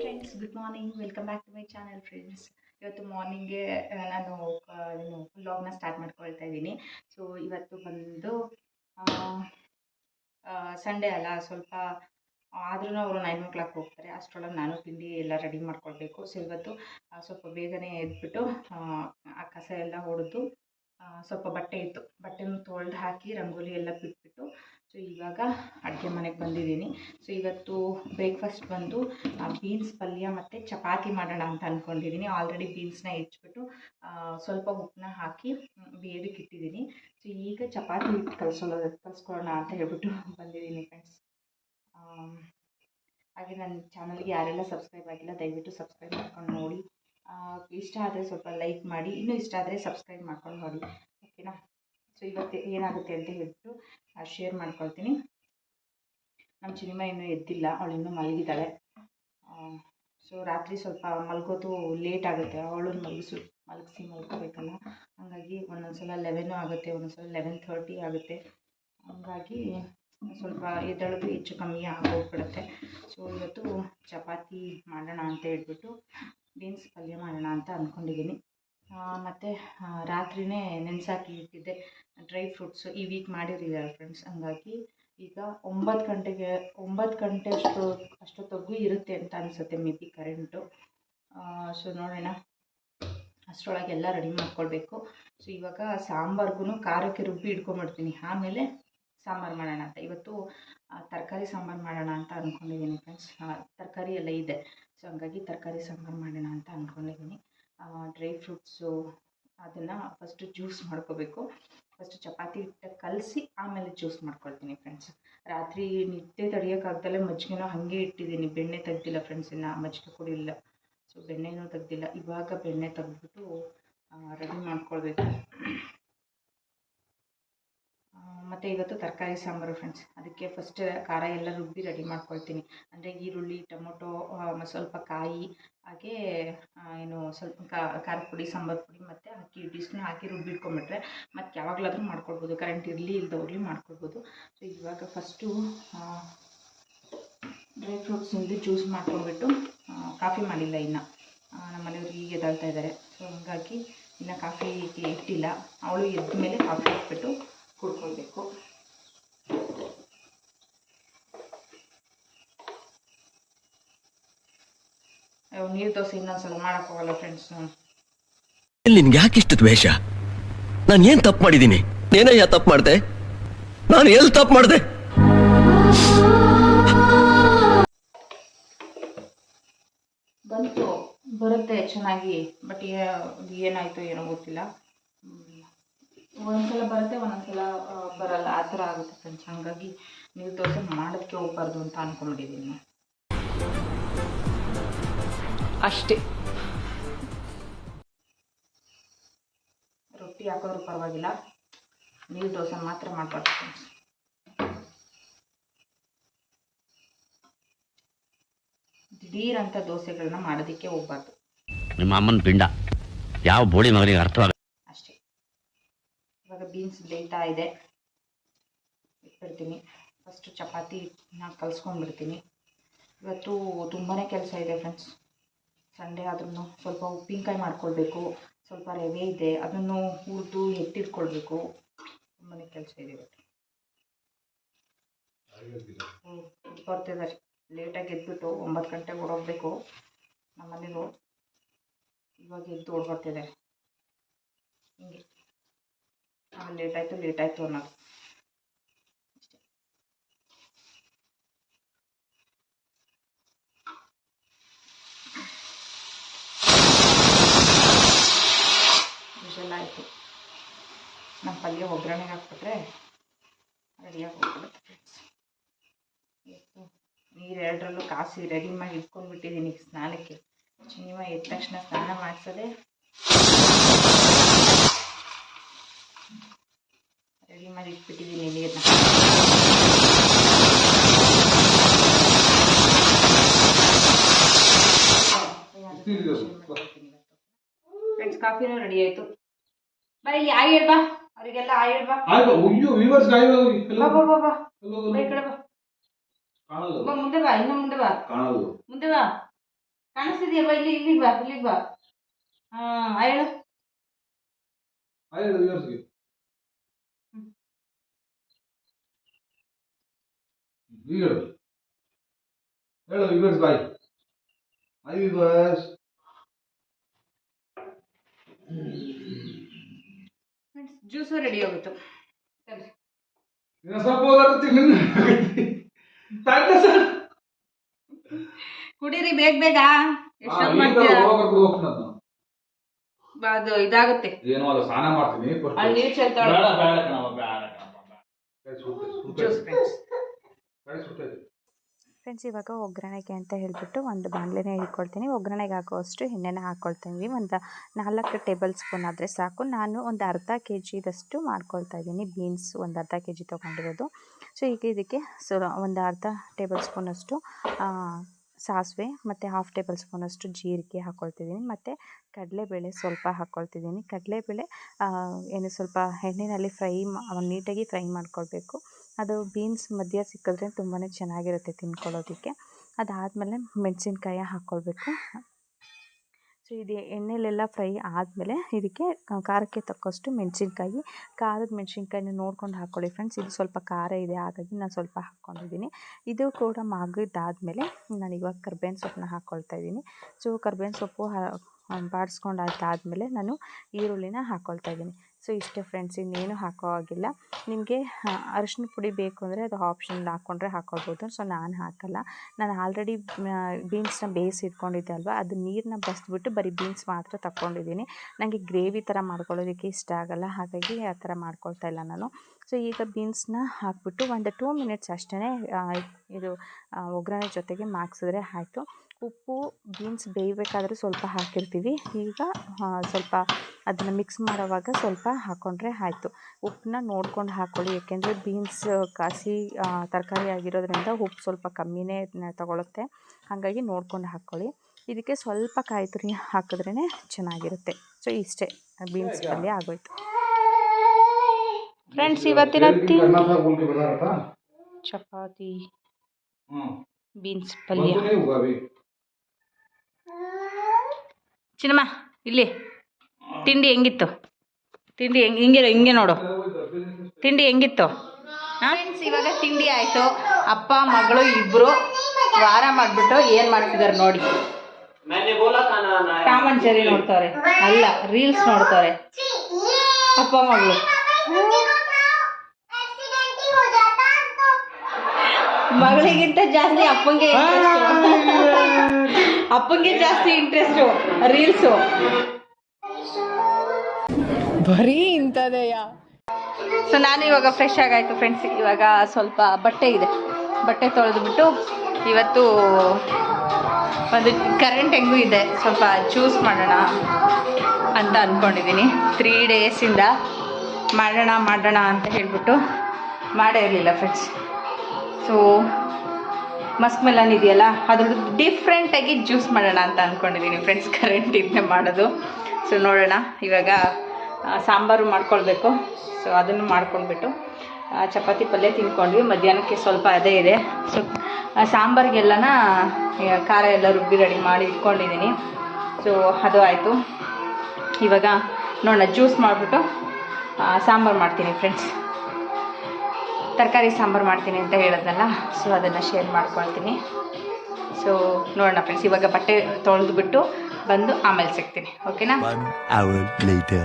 Friends good morning welcome back to my channel friends ಇವತ್ತು ಮಾರ್ನಿಂಗ್ಗೆ ನಾನು ಏನು ವ್ಲಾಗ್ನ ಸ್ಟಾರ್ಟ್ ಮಾಡ್ಕೊಳ್ತಾ ಇದ್ದೀನಿ. ಸೊ ಇವತ್ತು ಬಂದು ಸಂಡೇ ಅಲ್ಲ ಸ್ವಲ್ಪ ಆದ್ರೂ ಅವರು ನೈನ್ ಓ ಕ್ಲಾಕ್ ಹೋಗ್ತಾರೆ. ಅಷ್ಟರೊಳಗೆ ನಾನು ತಿಂಡಿ ಎಲ್ಲ ರೆಡಿ ಮಾಡ್ಕೊಳ್ಬೇಕು. ಸೊ ಇವತ್ತು ಸ್ವಲ್ಪ ಬೇಗನೆ ಎದ್ಬಿಟ್ಟು ಆ, ಕಸ ಎಲ್ಲ ಹೊಡೆದು ಸ್ವಲ್ಪ ಬಟ್ಟೆ ಇತ್ತು. ಬಟ್ಟೆನೂ ತೊಳೆದು ಹಾಕಿ ರಂಗೋಲಿ ಎಲ್ಲ ಬಿಟ್ಬಿಟ್ಟು ಸೊ ಇವಾಗ ಅಡುಗೆ ಮನೆಗೆ ಬಂದಿದ್ದೀನಿ. ಸೊ ಇವತ್ತು ಬ್ರೇಕ್ಫಾಸ್ಟ್ ಬಂದು ಬೀನ್ಸ್ ಪಲ್ಯ ಮತ್ತು ಚಪಾತಿ ಮಾಡೋಣ ಅಂತ ಅಂದ್ಕೊಂಡಿದ್ದೀನಿ ಆಲ್ರೆಡಿ ಬೀನ್ಸ್ನ ಹೆಚ್ಚಿಬಿಟ್ಟು ಸ್ವಲ್ಪ ಉಪ್ಪನ್ನ ಹಾಕಿ ಬೇಯೋದಕ್ಕೆ ಇಟ್ಟಿದ್ದೀನಿ. ಸೊ ಈಗ ಚಪಾತಿ ಹಿಟ್ಟು ಕಲಿಸೋಣ ಕಲಿಸ್ಕೊಳ್ಳೋಣ ಅಂತ ಹೇಳ್ಬಿಟ್ಟು ಬಂದಿದ್ದೀನಿ ಫ್ರೆಂಡ್ಸ್ ಹಾಗೆ ನನ್ನ ಚಾನಲ್ಗೆ ಯಾರೆಲ್ಲ ಸಬ್ಸ್ಕ್ರೈಬ್ ಆಗಿಲ್ಲ, ದಯವಿಟ್ಟು ಸಬ್ಸ್ಕ್ರೈಬ್ ಮಾಡ್ಕೊಂಡು ನೋಡಿ. ಇಷ್ಟ ಆದರೆ ಸ್ವಲ್ಪ ಲೈಕ್ ಮಾಡಿ, ಇನ್ನೂ ಇಷ್ಟ ಆದರೆ ಸಬ್ಸ್ಕ್ರೈಬ್ ಮಾಡ್ಕೊಂಡು ನೋಡಿ. ಓಕೆನಾ ಸೊ ಇವತ್ತು ಏನಾಗುತ್ತೆ ಅಂತ ಹೇಳ್ಬಿಟ್ಟು ಶೇರ್ ಮಾಡ್ಕೊಳ್ತೀನಿ. ನಮ್ಮ ಚಿನಿಮ ಇನ್ನೂ ಎದ್ದಿಲ್ಲ, ಅವಳು ಇನ್ನೂ ಮಲಗಿದ್ದಾಳೆ. ಸೊ ರಾತ್ರಿ ಸ್ವಲ್ಪ ಮಲಗೋದು ಲೇಟ್ ಆಗುತ್ತೆ ಅವಳು ಮಲಗಿಸು, ಮಲಗಿಸಿ ಮಲ್ಕೋಬೇಕಲ್ಲ. ಹಾಗಾಗಿ ಒಂದೊಂದು ಸಲ ಲೆವೆನು ಆಗುತ್ತೆ ಒಂದೊಂದು ಸಲ ಲೆವೆನ್ ಥರ್ಟಿ ಆಗುತ್ತೆ. ಹಾಗಾಗಿ ಸ್ವಲ್ಪ ಎದ್ದೇಳೋದು ಹೆಚ್ಚು ಕಮ್ಮಿ ಆಗೋಗ್ಬಿಡುತ್ತೆ. ಸೊ ಇವತ್ತು ಚಪಾತಿ ಮಾಡೋಣ ಅಂತ ಹೇಳ್ಬಿಟ್ಟು ಬೀನ್ಸ್ ಪಲ್ಯ ಮಾಡೋಣ ಅಂತ ಅಂದ್ಕೊಂಡಿದ್ದೀನಿ ಮತ್ತು ರಾತ್ರಿಯೇ ನೆನೆಸಾಕಿ ಇಟ್ಟಿದ್ದೆ. ಡ್ರೈ ಫ್ರೂಟ್ಸು ಈ ವೀಕ್ ಮಾಡಿರಲಿಲ್ಲ ಫ್ರೆಂಡ್ಸ್ ಹಂಗಾಗಿ ಈಗ ಒಂಬತ್ತು ಗಂಟೆಗೆ, ಒಂಬತ್ತು ಗಂಟೆ ಅಷ್ಟು ಅಷ್ಟೊತ್ತವರೆಗೂ ಇರುತ್ತೆ ಅಂತ ಅನಿಸುತ್ತೆ ಮೇ ಬಿ ಕರೆಂಟು ಸೊ ನೋಡೋಣ. ಅಷ್ಟರೊಳಗೆ ಎಲ್ಲ ರೆಡಿ ಮಾಡ್ಕೊಳ್ಬೇಕು. ಸೊ ಇವಾಗ ಸಾಂಬಾರ್ಗೂ ಖಾರಕ್ಕೆ ರುಬ್ಬಿ ಇಟ್ಕೊಂಬಿಡ್ತೀನಿ ಆಮೇಲೆ ಸಾಂಬಾರು ಮಾಡೋಣ ಅಂತ. ಇವತ್ತು ತರಕಾರಿ ಸಾಂಬಾರು ಮಾಡೋಣ ಅಂತ ಅಂದ್ಕೊಂಡಿದ್ದೀನಿ ಫ್ರೆಂಡ್ಸ್ ತರಕಾರಿ ಎಲ್ಲ ಇದೆ. ಸೊ ಹಂಗಾಗಿ ತರಕಾರಿ ಸಾಂಬಾರು ಮಾಡೋಣ ಅಂತ ಅಂದ್ಕೊಂಡಿದ್ದೀನಿ ಡ್ರೈ ಫ್ರೂಟ್ಸು ಅದನ್ನು ಫಸ್ಟು ಜ್ಯೂಸ್ ಮಾಡ್ಕೋಬೇಕು. ಫಸ್ಟು ಚಪಾತಿ ಹಿಟ್ಟ ಕಲಸಿ ಆಮೇಲೆ ಜ್ಯೂಸ್ ಮಾಡ್ಕೊಳ್ತೀನಿ ಫ್ರೆಂಡ್ಸ್ ರಾತ್ರಿ ನಿದ್ದೆ ತಡೆಯೋಕ್ಕಾಗ್ದಲೇ ಮಜ್ಜಿಗೆನೋ ಹಾಗೆ ಇಟ್ಟಿದ್ದೀನಿ. ಬೆಣ್ಣೆ ತೆಗ್ದಿಲ್ಲ ಫ್ರೆಂಡ್ಸ್ ಇನ್ನು, ಮಜ್ಜಿಗೆ ಕುಡಿಲಿಲ್ಲ ಸೊ ಬೆಣ್ಣೆನೂ ತೆಗ್ದಿಲ್ಲ. ಇವಾಗ ಬೆಣ್ಣೆ ತೆಗೆದ್ಬಿಟ್ಟು ರೆಡಿ ಮಾಡ್ಕೊಳ್ಬೇಕು. ಮತ್ತು ಇವತ್ತು ತರಕಾರಿ, ಸಾಂಬಾರು ಫ್ರೆಂಡ್ಸ್ ಅದಕ್ಕೆ ಫಸ್ಟ್ ಖಾರ ಎಲ್ಲ ರುಬ್ಬಿ ರೆಡಿ ಮಾಡ್ಕೊಳ್ತೀನಿ. ಅಂದರೆ ಈರುಳ್ಳಿ, ಟೊಮೊಟೊ ಸ್ವಲ್ಪ ಕಾಯಿ, ಹಾಗೆ ಏನು ಸ್ವಲ್ಪ ಖಾರ ಪುಡಿ, ಸಾಂಬಾರು ಪುಡಿ ಮತ್ತು ಅಕ್ಕಿ ಇದಿಷ್ಟನ್ನ ಹಾಕಿ ರುಬ್ಬಿಟ್ಕೊಂಬಿಟ್ರೆ ಮತ್ತು ಯಾವಾಗಲಾದರೂ ಮಾಡ್ಕೊಳ್ಬೋದು ಕರೆಂಟ್ ಇರಲಿ ಇಲ್ದವ್ರಲಿ ಮಾಡ್ಕೊಳ್ಬೋದು ಸೊ ಇವಾಗ ಫಸ್ಟು ಡ್ರೈ ಫ್ರೂಟ್ಸಿಂದು ಜ್ಯೂಸ್ ಮಾಡ್ಕೊಂಡ್ಬಿಟ್ಟು ಕಾಫಿ ಮಾಡಿಲ್ಲ ಇನ್ನು. ನಮ್ಮ ಮನೆಯವ್ರು ಈಗ ಎದ್ದಾಳ್ತಾ ಇದ್ದಾರೆ ಸೊ ಹಂಗಾಗಿ ಇನ್ನು ಕಾಫಿ ಇಟ್ಟಿಲ್ಲ. ಅವಳು ಎದ್ದ ಮೇಲೆ ಕಾಫಿ ಇಟ್ಬಿಟ್ಟು ಕುಡ್ಕೊಳ್ಬೇಕು. ನೀರು ದೋಸೆ ಇನ್ನೊಂದ್ಸಲ ಮಾಡೋಕ್ಕೋಗಲ್ಲ ಫ್ರೆಂಡ್ಸ್ ನಿನ್ಗೆ ಯಾಕೆ ಇಷ್ಟು ದ್ವೇಷ? ನಾನು ಏನ್ ತಪ್ಪು ಮಾಡಿದ್ದೀನಿ ಯಾ ತಪ್ಪು ಮಾಡ್ದೆ? ನಾನು ಎಲ್ಲಿ ತಪ್ಪು ಮಾಡ್ದೆ? ಬಂತು ಬರುತ್ತೆ ಚೆನ್ನಾಗಿ ಬಟ್ ಏನಾಯ್ತು ಏನೋ ಗೊತ್ತಿಲ್ಲ. ಹ್ಮ್. ಒಂದೊಂದ್ಸಲ ಬರುತ್ತೆ ಒಂದೊಂದ್ಸಲ ಸಲ ಬರಲ್ಲ. ಆ ಥರ ಆಗುತ್ತೆ ಫ್ರೆಂಡ್ಸ್ ಹಾಗಾಗಿ ನೀರು ದೋಸೆ ಮಾಡೋದಕ್ಕೆ ಹೋಗ್ಬಾರ್ದು ಅಂತ ಅಂದ್ಕೊಂಡಿದ್ದೀನಿ ಅಷ್ಟೇ. ರೊಟ್ಟಿ ಹಾಕೋದ್ರೂ ಪರವಾಗಿಲ್ಲ. ನೀರು ದೋಸೆ ಮಾತ್ರ ಮಾಡಬಾರ್ದು ಫ್ರೆಂಡ್ಸ್ ಅಂತ ದೋಸೆಗಳನ್ನ ಮಾಡೋದಕ್ಕೆ ಹೋಗ್ಬಾರ್ದು. ನಿಮ್ಮ ಅಮ್ಮನ ಪಿಂಡ. ಯಾವ ಬೋಳಿ ಮಗನಿಗೆ ಅರ್ಥವಾಗ ಬೀನ್ಸ್ ಬೇಯ್ತಾ ಇದೆ ಇಟ್ಬಿಡ್ತೀನಿ. ಫಸ್ಟು ಚಪಾತಿನ ಕಲಿಸ್ಕೊಂಡ್ಬಿಡ್ತೀನಿ. ಇವತ್ತು ತುಂಬಾ ಕೆಲಸ ಇದೆ ಫ್ರೆಂಡ್ಸ್ ಸಂಡೇ ಆದ್ರೂ ಸ್ವಲ್ಪ ಉಪ್ಪಿನಕಾಯಿ ಮಾಡ್ಕೊಳ್ಬೇಕು ಸ್ವಲ್ಪ ರವೆ ಇದೆ, ಅದನ್ನು ಹುರಿದು ಎತ್ತಿಟ್ಕೊಳ್ಬೇಕು ತುಂಬಾ ಕೆಲಸ ಇದೆ ಇವತ್ತು. ಬರ್ತಿದ್ದಾರೆ. ಲೇಟಾಗಿ ಎದ್ಬಿಟ್ಟು ಒಂಬತ್ತು ಗಂಟೆಗೆ ಓಡೋಗ್ಬೇಕು ನಮ್ಮ ಮನೇಲಿ ಇವಾಗ ಎದ್ದು ಓಡ್ಬರ್ತಿದ್ದಾರೆ. ಹಿಂಗೆ. ಲೇಟ್ ಆಯಿತು ಲೇಟ್ ಆಯಿತು ಅನ್ನೋದು. ವಿಷಲ್ ಆಯಿತು. ನಮ್ಮ ಪಲ್ಯ ಒಗ್ಗರಣೆಗೆ ಹಾಕ್ಬಿಟ್ರೆ ರೆಡಿಯಾಗಿ ಹೋಗ್ಬಿಡುತ್ತೆ ಫ್ರೆಂಡ್ಸ್ ಇವತ್ತು ನೀರು ಕಾಸಿ ರೆಡಿ ಮಾಡಿ ಇಟ್ಕೊಂಡ್ಬಿಟ್ಟಿದ್ದೀನಿ ಸ್ನಾನಕ್ಕೆ. ಸಿನಿಮಾ ಎದ್ದ ತಕ್ಷಣ ಸ್ನಾನ ಮಾಡಿಸೋದೆ ರೆಡಿ ಮಾಡಿ ಇಟ್ಬಿಟ್ಟಿದ್ದೀನಿ ನೀರನ್ನ ಫ್ರೆಂಡ್ಸ್ ಕಾಫಿನೂ ರೆಡಿ ಆಯ್ತು. ಬಾ ಇಲ್ಲಿ ಆಗಿ ಹೇಳ್ಬಾ ಅವರಿಗೆಲ್ಲ ಆಯ್ ಬಾ. ಬಾ ಬಾ ಬಾ ಬಾ ಬಾ. ಈ ಕಡೆ ಬಾ. ಬಾ ಮುಂದೆ ಬಾ ಇನ್ನು ಮುಂದೆ ಬಾ. ಮುಂದೆ ಬಾ. ಕಾಣಿಸ್ತಿದ್ಯಾ? ಬಾ ಇಲ್ಲಿ ಇಲ್ಲಿಗೆ ಬಾ ಇಲ್ಲಿಗೆ ಬಾ. ಹಾ ಹೇಳು ಆಯ್ತು ವಿವರ್ಸ್ಗೆ ಈಗ ಹೇಳು ಹೇಳು viewers bye hi viewers juice ready ಹೋಗಿತ್ತು ಸರಿ. ಇನ್ನು ಸ್ವಲ್ಪ ಸರ್ ಕುಡೀರಿ ಬೇಗ ಬೇಗ. ಈಗ ಮಾಡ್ತೀರಾ ಅದು ಇದಾಗುತ್ತೆ. ಏನೋ ಅಲ್ಲ ಸ್ನಾನ ಮಾಡ್ತೀನಿ. ಅಲ್ಲಿ ನೀರು ಚೆಲ್ತಾಳೆ. Juice friends. ಫ್ರೆಂಡ್ಸ್ ಇವಾಗ ಒಗ್ಗರಣೆಗೆ ಅಂತ ಹೇಳಿಬಿಟ್ಟು ಒಂದು ಬಾಣಲೆನೇ ಇಟ್ಕೊಳ್ತೀನಿ. ಒಗ್ಗರಣೆಗೆ ಹಾಕೋಷ್ಟು ಎಣ್ಣೆನ ಹಾಕ್ಕೊಳ್ತೀನಿ ಒಂದು ನಾಲ್ಕು ಟೇಬಲ್ ಸ್ಪೂನ್ ಆದರೆ ಸಾಕು. ನಾನು ಒಂದು ಅರ್ಧ ಕೆ ಜಿದಷ್ಟು ಮಾಡ್ಕೊಳ್ತಾ ಇದ್ದೀನಿ. ಬೀನ್ಸ್ ಒಂದು ಅರ್ಧ ಕೆ ಜಿ ತೊಗೊಂಡಿರೋದು. ಸೊ ಈಗ ಇದಕ್ಕೆ ಸೊ, ಒಂದು ಅರ್ಧ ಟೇಬಲ್ ಸ್ಪೂನಷ್ಟು ಸಾಸಿವೆ ಮತ್ತು ಹಾಫ್ ಟೇಬಲ್ ಸ್ಪೂನಷ್ಟು ಜೀರಿಗೆ ಹಾಕ್ಕೊಳ್ತಿದ್ದೀನಿ ಮತ್ತು ಕಡಲೆಬೇಳೆ ಸ್ವಲ್ಪ ಹಾಕ್ಕೊಳ್ತಿದ್ದೀನಿ ಕಡಲೆಬೇಳೆ ಏನು ಸ್ವಲ್ಪ ಎಣ್ಣೆಯಲ್ಲಿ ಫ್ರೈ ನೀಟಾಗಿ ಫ್ರೈ ಮಾಡ್ಕೊಳ್ಬೇಕು. ಅದು ಬೀನ್ಸ್ ಮಧ್ಯ ಸಿಕ್ಕಿದ್ರೆ ತುಂಬಾ ಚೆನ್ನಾಗಿರುತ್ತೆ ತಿನ್ಕೊಳ್ಳೋದಕ್ಕೆ. ಅದಾದಮೇಲೆ ಮೆಣಸಿನ್ಕಾಯಿ ಹಾಕ್ಕೊಳ್ಬೇಕು. ಸೊ ಇದು ಎಣ್ಣೆಲೆಲ್ಲ ಫ್ರೈ ಆದಮೇಲೆ ಇದಕ್ಕೆ ಖಾರಕ್ಕೆ ತಕ್ಕಷ್ಟು ಮೆಣಸಿನ್ಕಾಯಿ, ಖಾರದ ಮೆಣಸಿನ್ಕಾಯಿನ ನೋಡ್ಕೊಂಡು ಹಾಕ್ಕೊಳ್ಳಿ ಫ್ರೆಂಡ್ಸ್ ಇದು ಸ್ವಲ್ಪ ಖಾರ ಇದೆ, ಹಾಗಾಗಿ ನಾನು ಸ್ವಲ್ಪ ಹಾಕ್ಕೊಂಡಿದ್ದೀನಿ. ಇದು ಕೂಡ ಮಾಗಿದ್ದಾದಮೇಲೆ ನಾನು ಇವಾಗ ಕರ್ಬೇವಿನ ಸೊಪ್ಪನ್ನ ಹಾಕ್ಕೊಳ್ತಾ ಇದ್ದೀನಿ. ಸೊ ಕರ್ಬೇವಿನ ಸೊಪ್ಪು ಬಾಡಿಸ್ಕೊಂಡು ಅದಾದಮೇಲೆ ನಾನು ಈರುಳ್ಳಿನ ಹಾಕ್ಕೊಳ್ತಾ ಇದ್ದೀನಿ. ಸೊ, ಇಷ್ಟೇ ಫ್ರೆಂಡ್ಸ್ ಇನ್ನೇನು ಹಾಕೋ ಹಾಗಿಲ್ಲ. ನಿಮಗೆ ಅರಿಶಿನ ಪುಡಿ ಬೇಕು ಅಂದರೆ ಅದು ಆಪ್ಷನ್ ಹಾಕ್ಕೊಂಡ್ರೆ ಹಾಕ್ಕೊಳ್ಬೋದು ಸೊ, ನಾನು ಹಾಕಲ್ಲ. ನಾನು ಆಲ್ರೆಡಿ ಬೀನ್ಸ್ನ ಬೇಯಿಸಿ ಇಟ್ಕೊಂಡಿದ್ದೆ ಅಲ್ವಾ? ಅದು ನೀರನ್ನ ಬಸ್ಬಿಟ್ಟು ಬರೀ ಬೀನ್ಸ್ ಮಾತ್ರ ತಗೊಂಡಿದ್ದೀನಿ ನನಗೆ ಗ್ರೇವಿ ಥರ ಮಾಡ್ಕೊಳ್ಳೋದಕ್ಕೆ ಇಷ್ಟ ಆಗಲ್ಲ. ಹಾಗಾಗಿ ಆ ಥರ ಮಾಡ್ಕೊಳ್ತಾ ಇಲ್ಲ ನಾನು. ಸೊ, ಈಗ ಬೀನ್ಸ್ನ ಹಾಕ್ಬಿಟ್ಟು ಒಂದು ಟೂ ಮಿನಿಟ್ಸ್ ಅಷ್ಟೇ ಇದು ಒಗ್ಗರಣೆ ಜೊತೆಗೆ ಮಾಗ್ಸಿದ್ರೆ ಆಯಿತು. ಉಪ್ಪು ಬೀನ್ಸ್ ಬೇಯಬೇಕಾದ್ರೆ ಸ್ವಲ್ಪ ಹಾಕಿರ್ತೀವಿ. ಈಗ ಸ್ವಲ್ಪ ಅದನ್ನು ಮಿಕ್ಸ್ ಮಾಡೋವಾಗ ಸ್ವಲ್ಪ ಹಾಕ್ಕೊಂಡ್ರೆ ಆಯ್ತು. ಉಪ್ಪನ್ನ ನೋಡ್ಕೊಂಡು ಹಾಕ್ಕೊಳ್ಳಿ ಏಕೆಂದರೆ ಬೀನ್ಸ್ ಕಾಸಿ ತರಕಾರಿ ಆಗಿರೋದ್ರಿಂದ ಉಪ್ಪು ಸ್ವಲ್ಪ ಕಮ್ಮಿನೇ ತಗೊಳುತ್ತೆ. ಹಾಗಾಗಿ ನೋಡ್ಕೊಂಡು ಹಾಕ್ಕೊಳ್ಳಿ ಇದಕ್ಕೆ ಸ್ವಲ್ಪ ಕಾಯಿ ತುರಿ ಹಾಕಿದ್ರೇ ಚೆನ್ನಾಗಿರುತ್ತೆ. ಸೊ ಇಷ್ಟೇ. ಬೀನ್ಸ್ ಪಲ್ಯ ಆಗೋಯ್ತು. ಫ್ರೆಂಡ್ಸ್ ಇವತ್ತಿನ ಚಪಾತಿ ಬೀನ್ಸ್ ಪಲ್ಯ. ಚಿನ್ನಮ್ಮ, ಇಲ್ಲಿ. ತಿಂಡಿ ಹೆಂಗಿತ್ತು? ತಿಂಡಿ ಹೆಂಗ್, ಹಿಂಗೆ ಹಿಂಗೆ ನೋಡು. ತಿಂಡಿ ಹೆಂಗಿತ್ತು? ಫ್ರೆಂಡ್ಸ್ ಇವಾಗ ತಿಂಡಿ ಆಯಿತು. ಅಪ್ಪ, ಮಗಳು ಇಬ್ಬರು ವಾರ ಮಾಡಿಬಿಟ್ಟು ಏನು ಮಾಡ್ತಿದ್ದಾರೆ ನೋಡಿ. ಟಾಮ್ ಜರಿ ಜೆರಿ ನೋಡ್ತಾರೆ. ಅಲ್ಲ ರೀಲ್ಸ್ ನೋಡ್ತಾರೆ. ಅಪ್ಪ, ಮಗಳು. ಮಗಳಿಗಿಂತ ಜಾಸ್ತಿ ಅಪ್ಪಂಗೆ ಅಪ್ಪಂಗೆ ಜಾಸ್ತಿ ಇಂಟ್ರೆಸ್ಟು ರೀಲ್ಸು ಬರೀ ಇಂತದಯ್ಯ ಸೊ ನಾನು ಇವಾಗ ಫ್ರೆಶ್ ಆಗಾಯ್ತು ಫ್ರೆಂಡ್ಸ್ ಇವಾಗ ಸ್ವಲ್ಪ ಬಟ್ಟೆ ಇದೆ. ಬಟ್ಟೆ ತೊಳೆದ್ಬಿಟ್ಟು ಇವತ್ತು ಒಂದು ಕರೆಂಟ್ ಹೆಂಗೂ ಇದೆ. ಸ್ವಲ್ಪ ಚೂಸ್ ಮಾಡೋಣ ಅಂತ ಅಂದ್ಕೊಂಡಿದ್ದೀನಿ ತ್ರೀ ಡೇಸಿಂದ ಮಾಡೋಣ ಮಾಡೋಣ ಅಂತ ಹೇಳ್ಬಿಟ್ಟು ಮಾಡೇ ಇರಲಿಲ್ಲ ಫ್ರೆಂಡ್ಸ್ ಸೊ ಮಸ್ಕ್ ಮೆಲನ್ ಇದೆಯಲ್ಲ, ಅದ್ರದ್ದು ಡಿಫ್ರೆಂಟಾಗಿ ಜ್ಯೂಸ್ ಮಾಡೋಣ ಅಂತ ಅಂದ್ಕೊಂಡಿದ್ದೀನಿ ಫ್ರೆಂಡ್ಸ್ ಕರೆಂಟ್ ಇದನ್ನೇ ಮಾಡೋದು. ಸೊ ನೋಡೋಣ, ಇವಾಗ ಸಾಂಬಾರು ಮಾಡ್ಕೊಳ್ಬೇಕು. ಸೊ ಅದನ್ನು ಮಾಡ್ಕೊಂಡ್ಬಿಟ್ಟು ಚಪಾತಿ ಪಲ್ಯ ತಿನ್ಕೊಂಡ್ವಿ. ಮಧ್ಯಾಹ್ನಕ್ಕೆ ಸ್ವಲ್ಪ ಅದೇ ಇದೆ. ಸೊ ಸಾಂಬಾರಿಗೆಲ್ಲನ ಖಾರ ಎಲ್ಲ ರುಬ್ಬಿ ರೆಡಿ ಮಾಡಿ ಇಟ್ಕೊಂಡಿದ್ದೀನಿ ಸೊ ಅದು ಆಯಿತು. ಇವಾಗ, ನೋಡೋಣ ಜ್ಯೂಸ್ ಮಾಡಿಬಿಟ್ಟು ಸಾಂಬಾರು ಮಾಡ್ತೀನಿ ಫ್ರೆಂಡ್ಸ್ ತರಕಾರಿ ಸಾಂಬಾರು ಮಾಡ್ತೀನಿ ಅಂತ ಹೇಳೋದಲ್ಲ ಸೊ ಅದನ್ನು ಶೇರ್ ಮಾಡ್ಕೊಳ್ತೀನಿ. ಸೊ ನೋಡೋಣ ಫ್ರೆಂಡ್ಸ್ ಇವಾಗ ಬಟ್ಟೆ ತೊಳೆದ್ಬಿಟ್ಟು ಬಂದು ಆಮೇಲೆ ಸಿಗ್ತೀನಿ ಓಕೆನಾ? One hour later.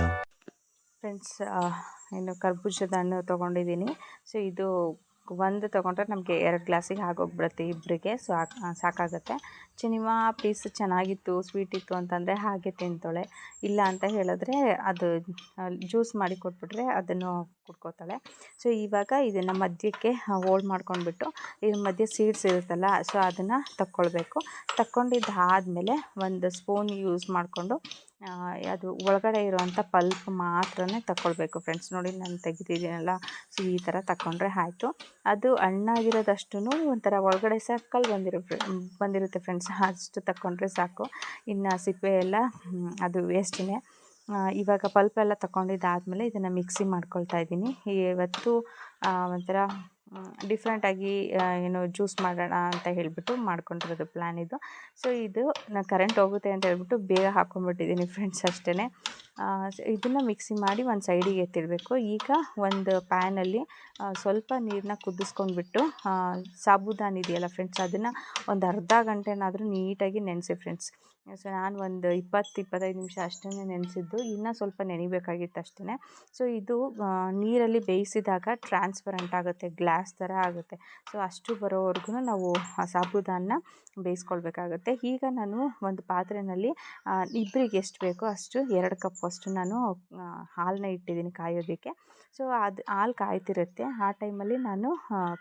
ಫ್ರೆಂಡ್ಸ್ ಏನು ಕರ್ಬೂಜದ ಹಣ್ಣು ತೊಗೊಂಡಿದ್ದೀನಿ. ಸೊ ಇದು ಒಂದು ತೊಗೊಂಡ್ರೆ ನಮಗೆ ಎರಡು ಗ್ಲಾಸಿಗೆ ಆಗೋಗ್ಬಿಡುತ್ತೆ ಇಬ್ಬರಿಗೆ ಸೊ ಸಾಕಾಗುತ್ತೆ. ಚಿನಿಮಾ ಪೀಸ್ ಚೆನ್ನಾಗಿತ್ತು ಸ್ವೀಟ್ ಇತ್ತು ಅಂತಂದರೆ ಹಾಗೆ ತಿಂತಾಳೆ. ಇಲ್ಲ ಅಂತ ಹೇಳಿದ್ರೆ ಅದು ಜ್ಯೂಸ್ ಮಾಡಿ ಕೊಟ್ಬಿಟ್ರೆ ಅದನ್ನು ಕುಡ್ಕೋತಾಳೆ. ಸೊ ಇವಾಗ ಇದನ್ನು ಮಧ್ಯಕ್ಕೆ ಹೋಲ್ಡ್ ಮಾಡ್ಕೊಂಡ್ಬಿಟ್ಟು ಇದ್ರ ಮಧ್ಯೆ ಸೀಡ್ಸ್ ಇರುತ್ತಲ್ಲ ಸೊ ಅದನ್ನು ತಕ್ಕೊಳ್ಬೇಕು. ತಕ್ಕೊಂಡಿದ್ದಾದಮೇಲೆ ಒಂದು ಸ್ಪೂನ್ ಯೂಸ್ ಮಾಡಿಕೊಂಡು ಅದು ಒಳಗಡೆ ಇರುವಂಥ ಪಲ್ಪ್ ಮಾತ್ರನೇ ತಗೊಳ್ಬೇಕು ಫ್ರೆಂಡ್ಸ್. ನೋಡಿ, ನಾನು ತೆಗಿತಿದ್ದೀನಲ್ಲ ಸೊ ಈ ಥರ ತಗೊಂಡ್ರೆ ಆಯಿತು. ಅದು ಹಣ್ಣಾಗಿರೋದಷ್ಟು ಒಂಥರ ಒಳಗಡೆ ಸರ್ಕಲ್ ಬಂದಿರೋ ಬಂದಿರುತ್ತೆ ಫ್ರೆಂಡ್ಸ್. ಅಷ್ಟು ತಗೊಂಡ್ರೆ ಸಾಕು. ಇನ್ನು ಸಿಪ್ಪೆ ಎಲ್ಲ ಅದು ವೇಸ್ಟಿನೇ. ಇವಾಗ ಪಲ್ಪ್ ಎಲ್ಲ ತಗೊಂಡಿದ್ದಾದಮೇಲೆ ಇದನ್ನು ಮಿಕ್ಸಿ ಮಾಡ್ಕೊಳ್ತಾ ಇದ್ದೀನಿ. ಇವತ್ತು ಒಂಥರ ಡಿಫ್ರೆಂಟಾಗಿ ಏನು ಜ್ಯೂಸ್ ಮಾಡೋಣ ಅಂತ ಹೇಳಿಬಿಟ್ಟು ಮಾಡ್ಕೊಂಡಿರೋದು ಪ್ಲ್ಯಾನ್ ಇದು. ಸೊ ಇದು ನಾನು ಕರೆಂಟ್ ಹೋಗುತ್ತೆ ಅಂತ ಹೇಳ್ಬಿಟ್ಟು ಬೇಗ ಹಾಕ್ಕೊಂಬಿಟ್ಟಿದ್ದೀನಿ ಫ್ರೆಂಡ್ಸ್ ಅಷ್ಟೇ ಇದನ್ನು ಮಿಕ್ಸಿ ಮಾಡಿ ಒಂದು ಸೈಡಿಗೆ ಎತ್ತಿಡಬೇಕು. ಈಗ ಒಂದು ಪ್ಯಾನಲ್ಲಿ ಸ್ವಲ್ಪ ನೀರನ್ನ ಕುದಿಸ್ಕೊಂಡ್ಬಿಟ್ಟು ಸಾಬೂದಾನಿ ಇದೆಯಲ್ಲ ಫ್ರೆಂಡ್ಸ್ ಅದನ್ನು ಒಂದು ಅರ್ಧ ಗಂಟೆನಾದರೂ ನೀಟಾಗಿ ನೆನೆಸಿ ಫ್ರೆಂಡ್ಸ್ ಸೊ ನಾನು ಒಂದು ಇಪ್ಪತ್ತು, ಇಪ್ಪತ್ತೈದು ನಿಮಿಷ ಅಷ್ಟೇ ನೆನೆಸಿದ್ದು. ಇನ್ನೂ ಸ್ವಲ್ಪ ನೆನಿಬೇಕಾಗಿತ್ತು ಅಷ್ಟೇ ಸೊ ಇದು ನೀರಲ್ಲಿ ಬೇಯಿಸಿದಾಗ ಟ್ರಾನ್ಸ್ಪರೆಂಟ್ ಆಗುತ್ತೆ ಗ್ಲಾಸ್ ಥರ ಆಗುತ್ತೆ. ಸೊ ಅಷ್ಟು ಬರೋವರೆಗೂ ನಾವು ಸಾಬುದಾನ ಬೇಯಿಸ್ಕೊಳ್ಬೇಕಾಗತ್ತೆ. ಈಗ ನಾನು ಒಂದು ಪಾತ್ರೆಯಲ್ಲಿ ಇಬ್ಬರಿಗೆ ಎಷ್ಟು ಬೇಕೋ ಅಷ್ಟು ಎರಡು ಕಪ್ ಅಷ್ಟು ನಾನು ಹಾಲನ್ನ ಇಟ್ಟಿದ್ದೀನಿ ಕಾಯೋದಕ್ಕೆ. ಸೊ ಅದು, ಹಾಲು ಕಾಯ್ತಿರುತ್ತೆ. ಆ ಟೈಮಲ್ಲಿ ನಾನು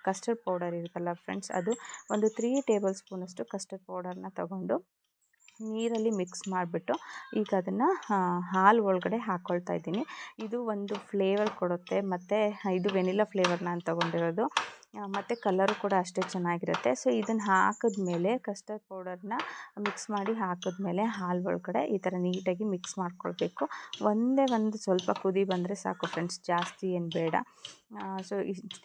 ಕಸ್ಟರ್ಡ್ ಪೌಡರ್ ಇರುತ್ತಲ್ಲ ಫ್ರೆಂಡ್ಸ್ ಅದು ಒಂದು ತ್ರೀ ಟೇಬಲ್ ಸ್ಪೂನಷ್ಟು ಕಸ್ಟರ್ಡ್ ಪೌಡರ್ನ ತಗೊಂಡು ನೀರಲ್ಲಿ ಮಿಕ್ಸ್ ಮಾಡಿಬಿಟ್ಟು ಈಗ ಅದನ್ನು ಹಾಲು ಒಳಗಡೆ ಹಾಕ್ಕೊಳ್ತಾ ಇದ್ದೀನಿ. ಇದು ಒಂದು ಫ್ಲೇವರ್ ಕೊಡುತ್ತೆ. ಮತ್ತು, ಇದು ವೆನಿಲಾ ಫ್ಲೇವರ್ ನಾನು ತೊಗೊಂಡಿರೋದು. ಮತ್ತು ಕಲರು ಕೂಡ ಅಷ್ಟೇ ಚೆನ್ನಾಗಿರುತ್ತೆ. ಸೊ ಇದನ್ನು ಹಾಕಿದ್ಮೇಲೆ ಕಸ್ಟರ್ಡ್ ಪೌಡರ್ನ ಮಿಕ್ಸ್ ಮಾಡಿ ಹಾಕಿದ್ಮೇಲೆ ಹಾಲು ಒಳಗಡೆ ಈ ಥರ ನೀಟಾಗಿ ಮಿಕ್ಸ್ ಮಾಡ್ಕೊಳ್ಬೇಕು. ಒಂದೇ ಒಂದು ಸ್ವಲ್ಪ ಕುದಿ ಬಂದರೆ ಸಾಕು ಫ್ರೆಂಡ್ಸ್ ಜಾಸ್ತಿ ಏನು ಬೇಡ. ಸೊ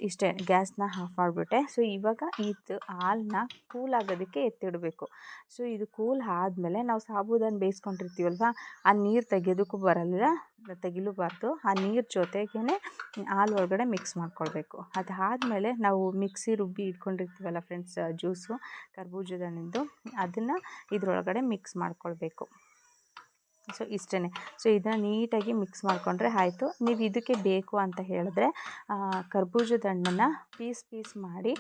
ಇಷ್ಟೇ ಗ್ಯಾಸ್ನ ಆಫ್ ಮಾಡಿಬಿಟ್ಟೆ. ಸೊ ಇವಾಗ ಇದು ಹಾಲನ್ನ ಕೂಲ್ ಆಗೋದಕ್ಕೆ ಎತ್ತಿಡಬೇಕು. ಸೊ ಇದು ಕೂಲ್ ಆದಮೇಲೆ ನಾವು ಸಾಬೂದಾನ ಬೇಯಿಸ್ಕೊಂಡಿರ್ತೀವಲ್ವ, ಆ ನೀರು ತೆಗೆಯೋದಕ್ಕೂ ಬರಲ್ಲ, ತೆಗಿಲೂಬಾರ್ದು. ಆ ನೀರು ಜೊತೆಗೇ ಹಾಲು ಒಳಗಡೆ ಮಿಕ್ಸ್ ಮಾಡ್ಕೊಳ್ಬೇಕು. ಅದಾದಮೇಲೆ ನಾವು ಮಿಕ್ಸಿ ರುಬ್ಬಿ ಇಟ್ಕೊಂಡಿರ್ತೀವಲ್ಲ ಫ್ರೆಂಡ್ಸ್ ಜ್ಯೂಸು ಕರ್ಬೂಜದ ಹಣ್ಣಿಂದು ಅದನ್ನು ಇದರೊಳಗಡೆ ಮಿಕ್ಸ್ ಮಾಡ್ಕೊಳ್ಬೇಕು. ಸೊ ಇಷ್ಟೇ ಸೊ ಇದನ್ನು ನೀಟಾಗಿ ಮಿಕ್ಸ್ ಮಾಡಿಕೊಂಡ್ರೆ ಆಯಿತು. ನೀವು ಇದಕ್ಕೆ ಬೇಕು ಅಂತ ಹೇಳಿದ್ರೆ ಕರ್ಬೂಜದ ಹಣ್ಣನ್ನು ಪೀಸ್ ಪೀಸ್ ಮಾಡಿ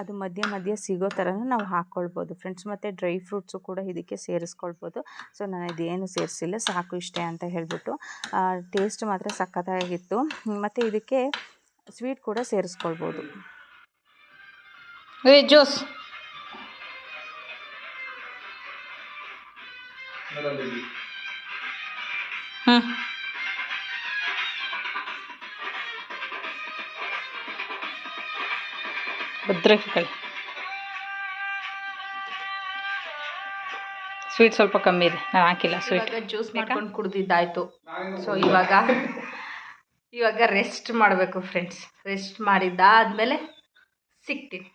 ಅದು ಮಧ್ಯ ಮಧ್ಯ ಸಿಗೋ ಥರನೂ ನಾವು ಹಾಕ್ಕೊಳ್ಬೋದು ಫ್ರೆಂಡ್ಸ್ ಮತ್ತು ಡ್ರೈ ಫ್ರೂಟ್ಸು ಕೂಡ ಇದಕ್ಕೆ ಸೇರಿಸ್ಕೊಳ್ಬೋದು. ಸೊ ನಾನು ಇದೇನು ಸೇರಿಸಿಲ್ಲ ಸಾಕು ಇಷ್ಟೇ ಅಂತ ಹೇಳಿಬಿಟ್ಟು ಟೇಸ್ಟ್ ಮಾತ್ರ ಸಖತ್ತಾಗಿತ್ತು. ಮತ್ತು ಇದಕ್ಕೆ ಸ್ವೀಟ್ ಕೂಡ ಸೇರಿಸ್ಕೊಳ್ಬೋದು. ಜ್ಯೂಸ್ ಮೇಲಲ್ಲಿ ಹ್ಞೂ ಭದ್ರಕಳಿ ಸ್ವೀಟ್ ಸ್ವಲ್ಪ ಕಮ್ಮಿ ಇದೆ. ನಾನು ಹಾಕಿಲ್ಲ ಸ್ವೀಟ್ ಜ್ಯೂಸ್ ಮಾಡ್ಕೊಂಡು ಕುಡ್ದಿದ್ದಾಯ್ತು. ಸೊ ಇವಾಗ ಇವಾಗ ರೆಸ್ಟ್ ಮಾಡಬೇಕು ಫ್ರೆಂಡ್ಸ್ ರೆಸ್ಟ್ ಮಾಡಿದ್ದಾದ್ಮೇಲೆ ಸಿಗ್ತೀನಿ.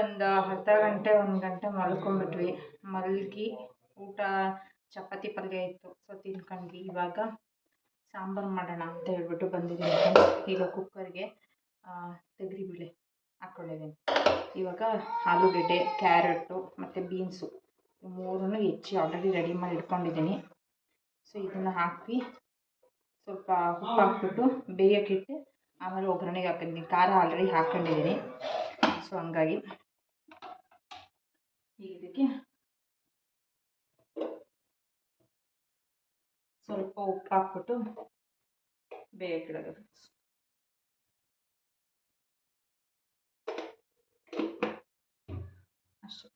ಒಂದು ಅರ್ಧ ಗಂಟೆ, ಒಂದು ಗಂಟೆ ಮಲ್ಕೊಂಡ್ಬಿಟ್ವಿ. ಮಲಗಿ ಊಟ ಚಪಾತಿ ಪಲ್ಯ ಇತ್ತು. ಸೊ ತಿನ್ಕೊಂಡ್ವಿ. ಇವಾಗ ಸಾಂಬಾರು ಮಾಡೋಣ ಅಂತ ಹೇಳ್ಬಿಟ್ಟು ಬಂದಿದ್ದೀನಿ. ಈಗ ಕುಕ್ಕರ್ಗೆ ತೆಗ್ರಿಬೇಳೆ ಹಾಕ್ಕೊಂಡಿದ್ದೀನಿ ಇವಾಗ ಆಲೂಗಡ್ಡೆ ಕ್ಯಾರೆಟು ಮತ್ತು ಬೀನ್ಸು. ಮೂರನ್ನು ಹೆಚ್ಚಿ ಆಲ್ರೆಡಿ ರೆಡಿ ಮಾಡಿ ಇಟ್ಕೊಂಡಿದ್ದೀನಿ. ಸೊ ಇದನ್ನು ಹಾಕಿ ಸ್ವಲ್ಪ ಉಪ್ಪು ಹಾಕ್ಬಿಟ್ಟು ಬೇಯೋಕ್ಕಿಟ್ಟು ಆಮೇಲೆ ಒಗ್ಗರಣೆಗೆ ಹಾಕಿದ್ದೀನಿ ಖಾರ ಆಲ್ರೆಡಿ ಹಾಕ್ಕೊಂಡಿದ್ದೀನಿ ಸೊ ಹಂಗಾಗಿ ಈಗ ಇದಕ್ಕೆ ಸ್ವಲ್ಪ ಉಪ್ಪು ಹಾಕ್ಬಿಟ್ಟು ಬೇಯಕ್ಕಿಡೋದು ಅಷ್ಟೇ.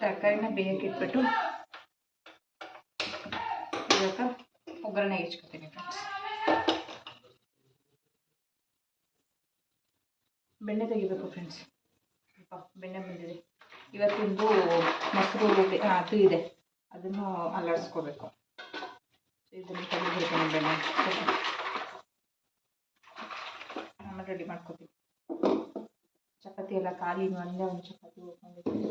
ತರಕಾರಿನ ಬೇಯಕ್ಕಿಟ್ಬಿಟ್ಟು ಒಗ್ಗರಣೆ ಹೆಚ್ಕೊತೀನಿ ಫ್ರೆಂಡ್ಸ್ ಬೆಣ್ಣೆ ತೆಗಿಬೇಕು ಫ್ರೆಂಡ್ಸ್ ಸ್ವಲ್ಪ ಬೆಣ್ಣೆ ಬಂದಿದೆ. ಇವತ್ತಿಂದು ಮೊಸರು ಅದು ಇದೆ. ಅದನ್ನು ಅಲ್ಲಾಡಿಸ್ಕೋಬೇಕು. ಇದನ್ನು ತೆಗೆದಿರ್ತೀನಿ ಬೆಣ್ಣೆ. ಆಮೇಲೆ ರೆಡಿ ಮಾಡ್ಕೋತೀನಿ. ಚಪಾತಿ ಎಲ್ಲ ಖಾಲಿ ಒಂದೇ ಒಂದು ಚಪಾತಿ ಉಳ್ಕೊಂಡಿದ್ದೀನಿ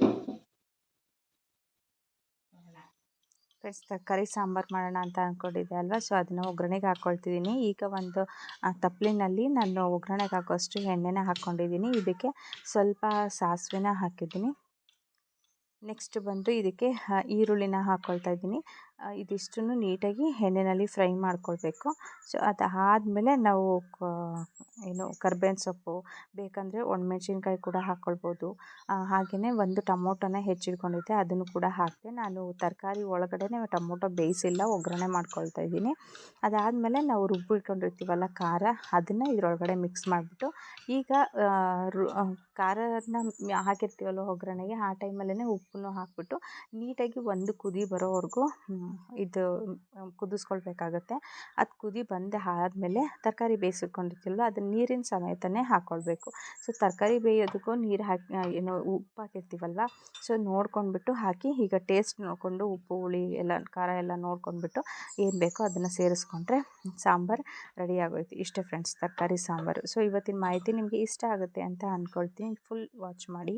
ಫ್ರೆಂಡ್ಸ್ ತರಕಾರಿ, ಸಾಂಬಾರು ಮಾಡೋಣ ಅಂತ ಅಂದ್ಕೊಂಡಿದ್ದೆ ಅಲ್ವಾ? ಸೊ ಅದನ್ನು ಒಗ್ಗರಣೆಗೆ ಹಾಕ್ಕೊಳ್ತಿದ್ದೀನಿ ಈಗ ಒಂದು ತಪ್ಪಲಿನಲ್ಲಿ ನಾನು ಒಗ್ಗರಣೆಗೆ ಹಾಕೋಷ್ಟು ಎಣ್ಣೆನ ಹಾಕ್ಕೊಂಡಿದ್ದೀನಿ ಇದಕ್ಕೆ ಸ್ವಲ್ಪ ಸಾಸಿವೆನ ಹಾಕಿದ್ದೀನಿ. ನೆಕ್ಸ್ಟ್ ಬಂದು ಇದಕ್ಕೆ ಈರುಳ್ಳಿನ ಹಾಕ್ಕೊಳ್ತಾ ಇದ್ದೀನಿ. ಇದಿಷ್ಟನ್ನು ನೀಟಾಗಿ ಎಣ್ಣೆಯಲ್ಲಿ ಫ್ರೈ ಮಾಡ್ಕೊಳ್ಬೇಕು. ಸೊ, ಅದಾದಮೇಲೆ ನಾವು ಕ, ಏನು ಕರ್ಬೇವಿನ ಸೊಪ್ಪು, ಬೇಕಂದರೆ ಒಣಮೆಣ್ಸಿನ್ಕಾಯಿ ಕೂಡ ಹಾಕ್ಕೊಳ್ಬೋದು ಹಾಗೆಯೇ ಒಂದು ಟೊಮೊಟೊನ ಹೆಚ್ಚಿಟ್ಕೊಂಡಿದ್ದೆ, ಅದನ್ನು ಕೂಡ ಹಾಕಿದೆ. ನಾನು ತರಕಾರಿ ಒಳಗಡೆ ಟೊಮೊಟೊ ಬೇಯಿಸಿಲ್ಲ, ಒಗ್ಗರಣೆ ಮಾಡ್ಕೊಳ್ತಾ ಇದ್ದೀನಿ. ಅದಾದಮೇಲೆ ನಾವು ರುಬ್ಬಿಟ್ಕೊಂಡಿರ್ತೀವಲ್ಲ ಖಾರ, ಅದನ್ನು ಇದರೊಳಗಡೆ ಮಿಕ್ಸ್ ಮಾಡಿಬಿಟ್ಟು, ಈಗ ರು ಖಾರನ ಹಾಕಿರ್ತೀವಲ್ಲ ಒಗ್ಗರಣೆಗೆ, ಆ ಟೈಮಲ್ಲೇ ಉಪ್ಪನ್ನು ಹಾಕಿಬಿಟ್ಟು, ನೀಟಾಗಿ ಒಂದು ಕುದಿ ಬರೋವರೆಗೂ ಇದು ಕುದಿಸ್ಕೊಳ್ಬೇಕಾಗುತ್ತೆ. ಅದು ಕುದಿ ಬಂದು ಆದಮೇಲೆ ತರಕಾರಿ ಬೇಯಿಸಿಟ್ಕೊಂಡಿರ್ತೀವಲ್ಲ ಅದನ್ನ ನೀರಿನ ಸಮೇತನೇ ಹಾಕ್ಕೊಳ್ಬೇಕು ಸೊ ತರಕಾರಿ ಬೇಯೋದಕ್ಕೂ ನೀರು ಹಾಕಿ ಏನು ಉಪ್ಪು ಹಾಕಿರ್ತೀವಲ್ವ ಸೊ ನೋಡ್ಕೊಂಡ್ಬಿಟ್ಟು ಹಾಕಿ, ಈಗ ಟೇಸ್ಟ್ ನೋಡಿಕೊಂಡು ಉಪ್ಪು, ಹುಳಿ ಎಲ್ಲ, ಖಾರ ಎಲ್ಲ ನೋಡ್ಕೊಂಡ್ಬಿಟ್ಟು ಏನು ಬೇಕೋ ಅದನ್ನು ಸೇರಿಸ್ಕೊಂಡ್ರೆ ಸಾಂಬಾರು ರೆಡಿ ಆಗೋಯ್ತು. ಇಷ್ಟೇ ಫ್ರೆಂಡ್ಸ್ ತರಕಾರಿ, ಸಾಂಬಾರು. ಸೊ ಇವತ್ತಿನ ಮಾಹಿತಿ ನಿಮಗೆ ಇಷ್ಟ ಆಗುತ್ತೆ ಅಂತ ಅಂದ್ಕೊಳ್ತೀನಿ ಫುಲ್ ವಾಚ್ ಮಾಡಿ.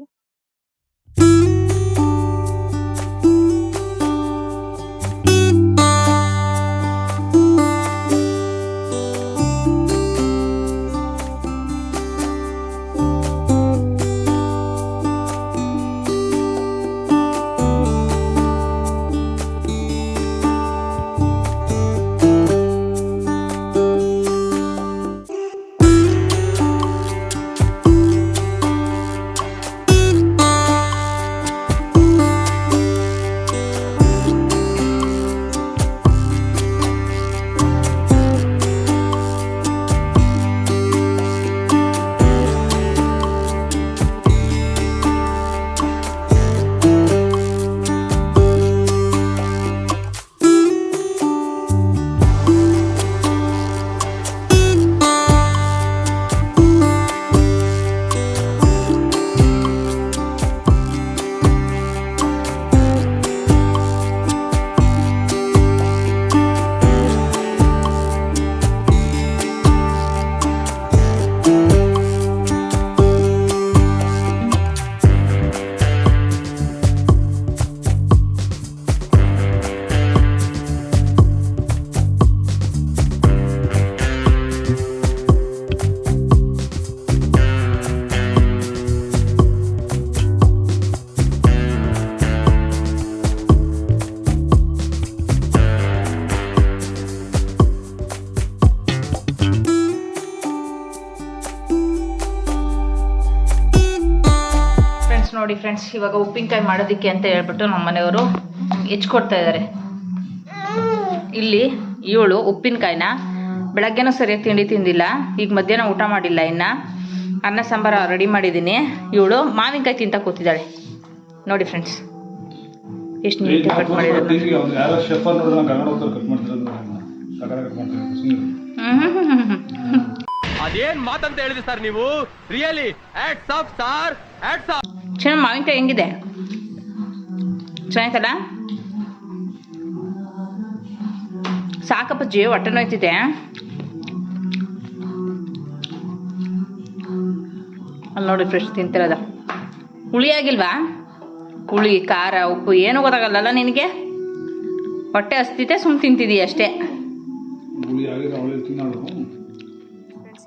ನೋಡಿ ಫ್ರೆಂಡ್ಸ್ ಇವಾಗ ಉಪ್ಪಿನಕಾಯಿ ಮಾಡೋದಕ್ಕೆ ಅಂತ ಹೇಳ್ಬಿಟ್ಟು ನಮ್ಮ ಮನೆಯವರು ಹೆಚ್ಕೊಡ್ತಾ ಇದ್ದಾರೆ ಇಲ್ಲಿ ಇವಳು ಉಪ್ಪಿನಕಾಯಿನ ಬೆಳಗ್ಗೆನೂ ಸರಿಯಾಗಿ ತಿಂಡಿ ತಿಂದಿಲ್ಲ ಈಗ ಮಧ್ಯಾಹ್ನ ಊಟ ಮಾಡಿಲ್ಲ ಇನ್ನು. ಅನ್ನ ಸಾಂಬಾರ ರೆಡಿ ಮಾಡಿದ್ದೀನಿ ಇವಳು ಮಾವಿನಕಾಯಿ ತಿಂತ ಕೂತಿದ್ದಾಳೆ. ನೋಡಿ ಫ್ರೆಂಡ್ಸ್ ಎಷ್ಟು ನೀಟಾಗಿ ಕಟ್ ಸುಮ್ಮನೆ ಅದೇನ್ ಮಾತಂತ ಹೇಳಿದ್ರಿ ಸರ್ ನೀವು? Really hats off star hats off ಚೆನ್ನಾಗಿ ಮಾವಿನಕಾಯಿ ಹೆಂಗಿದೆ? ಚೆನ್ನಾಯ್ತಲ್ಲ ಸಾಕಪ್ಪ ಜೀವ, ಹೊಟ್ಟೆ ನೋಯ್ತಿದೆ ಅಲ್ಲಿ ನೋಡಿ ಫ್ರೆಶ್ ತಿಂತಿರೋದ. ಹುಳಿ ಆಗಿಲ್ವಾ? ಹುಳಿ, ಖಾರ, ಉಪ್ಪು, ಏನೂ ಗೊತ್ತಾಗಲ್ಲಲ್ಲ ನಿನಗೆ? ಹೊಟ್ಟೆ ಹಸ್ತಿದೆ ಸುಮ್ಮನೆ ತಿಂತಿದೀಯ ಅಷ್ಟೇ.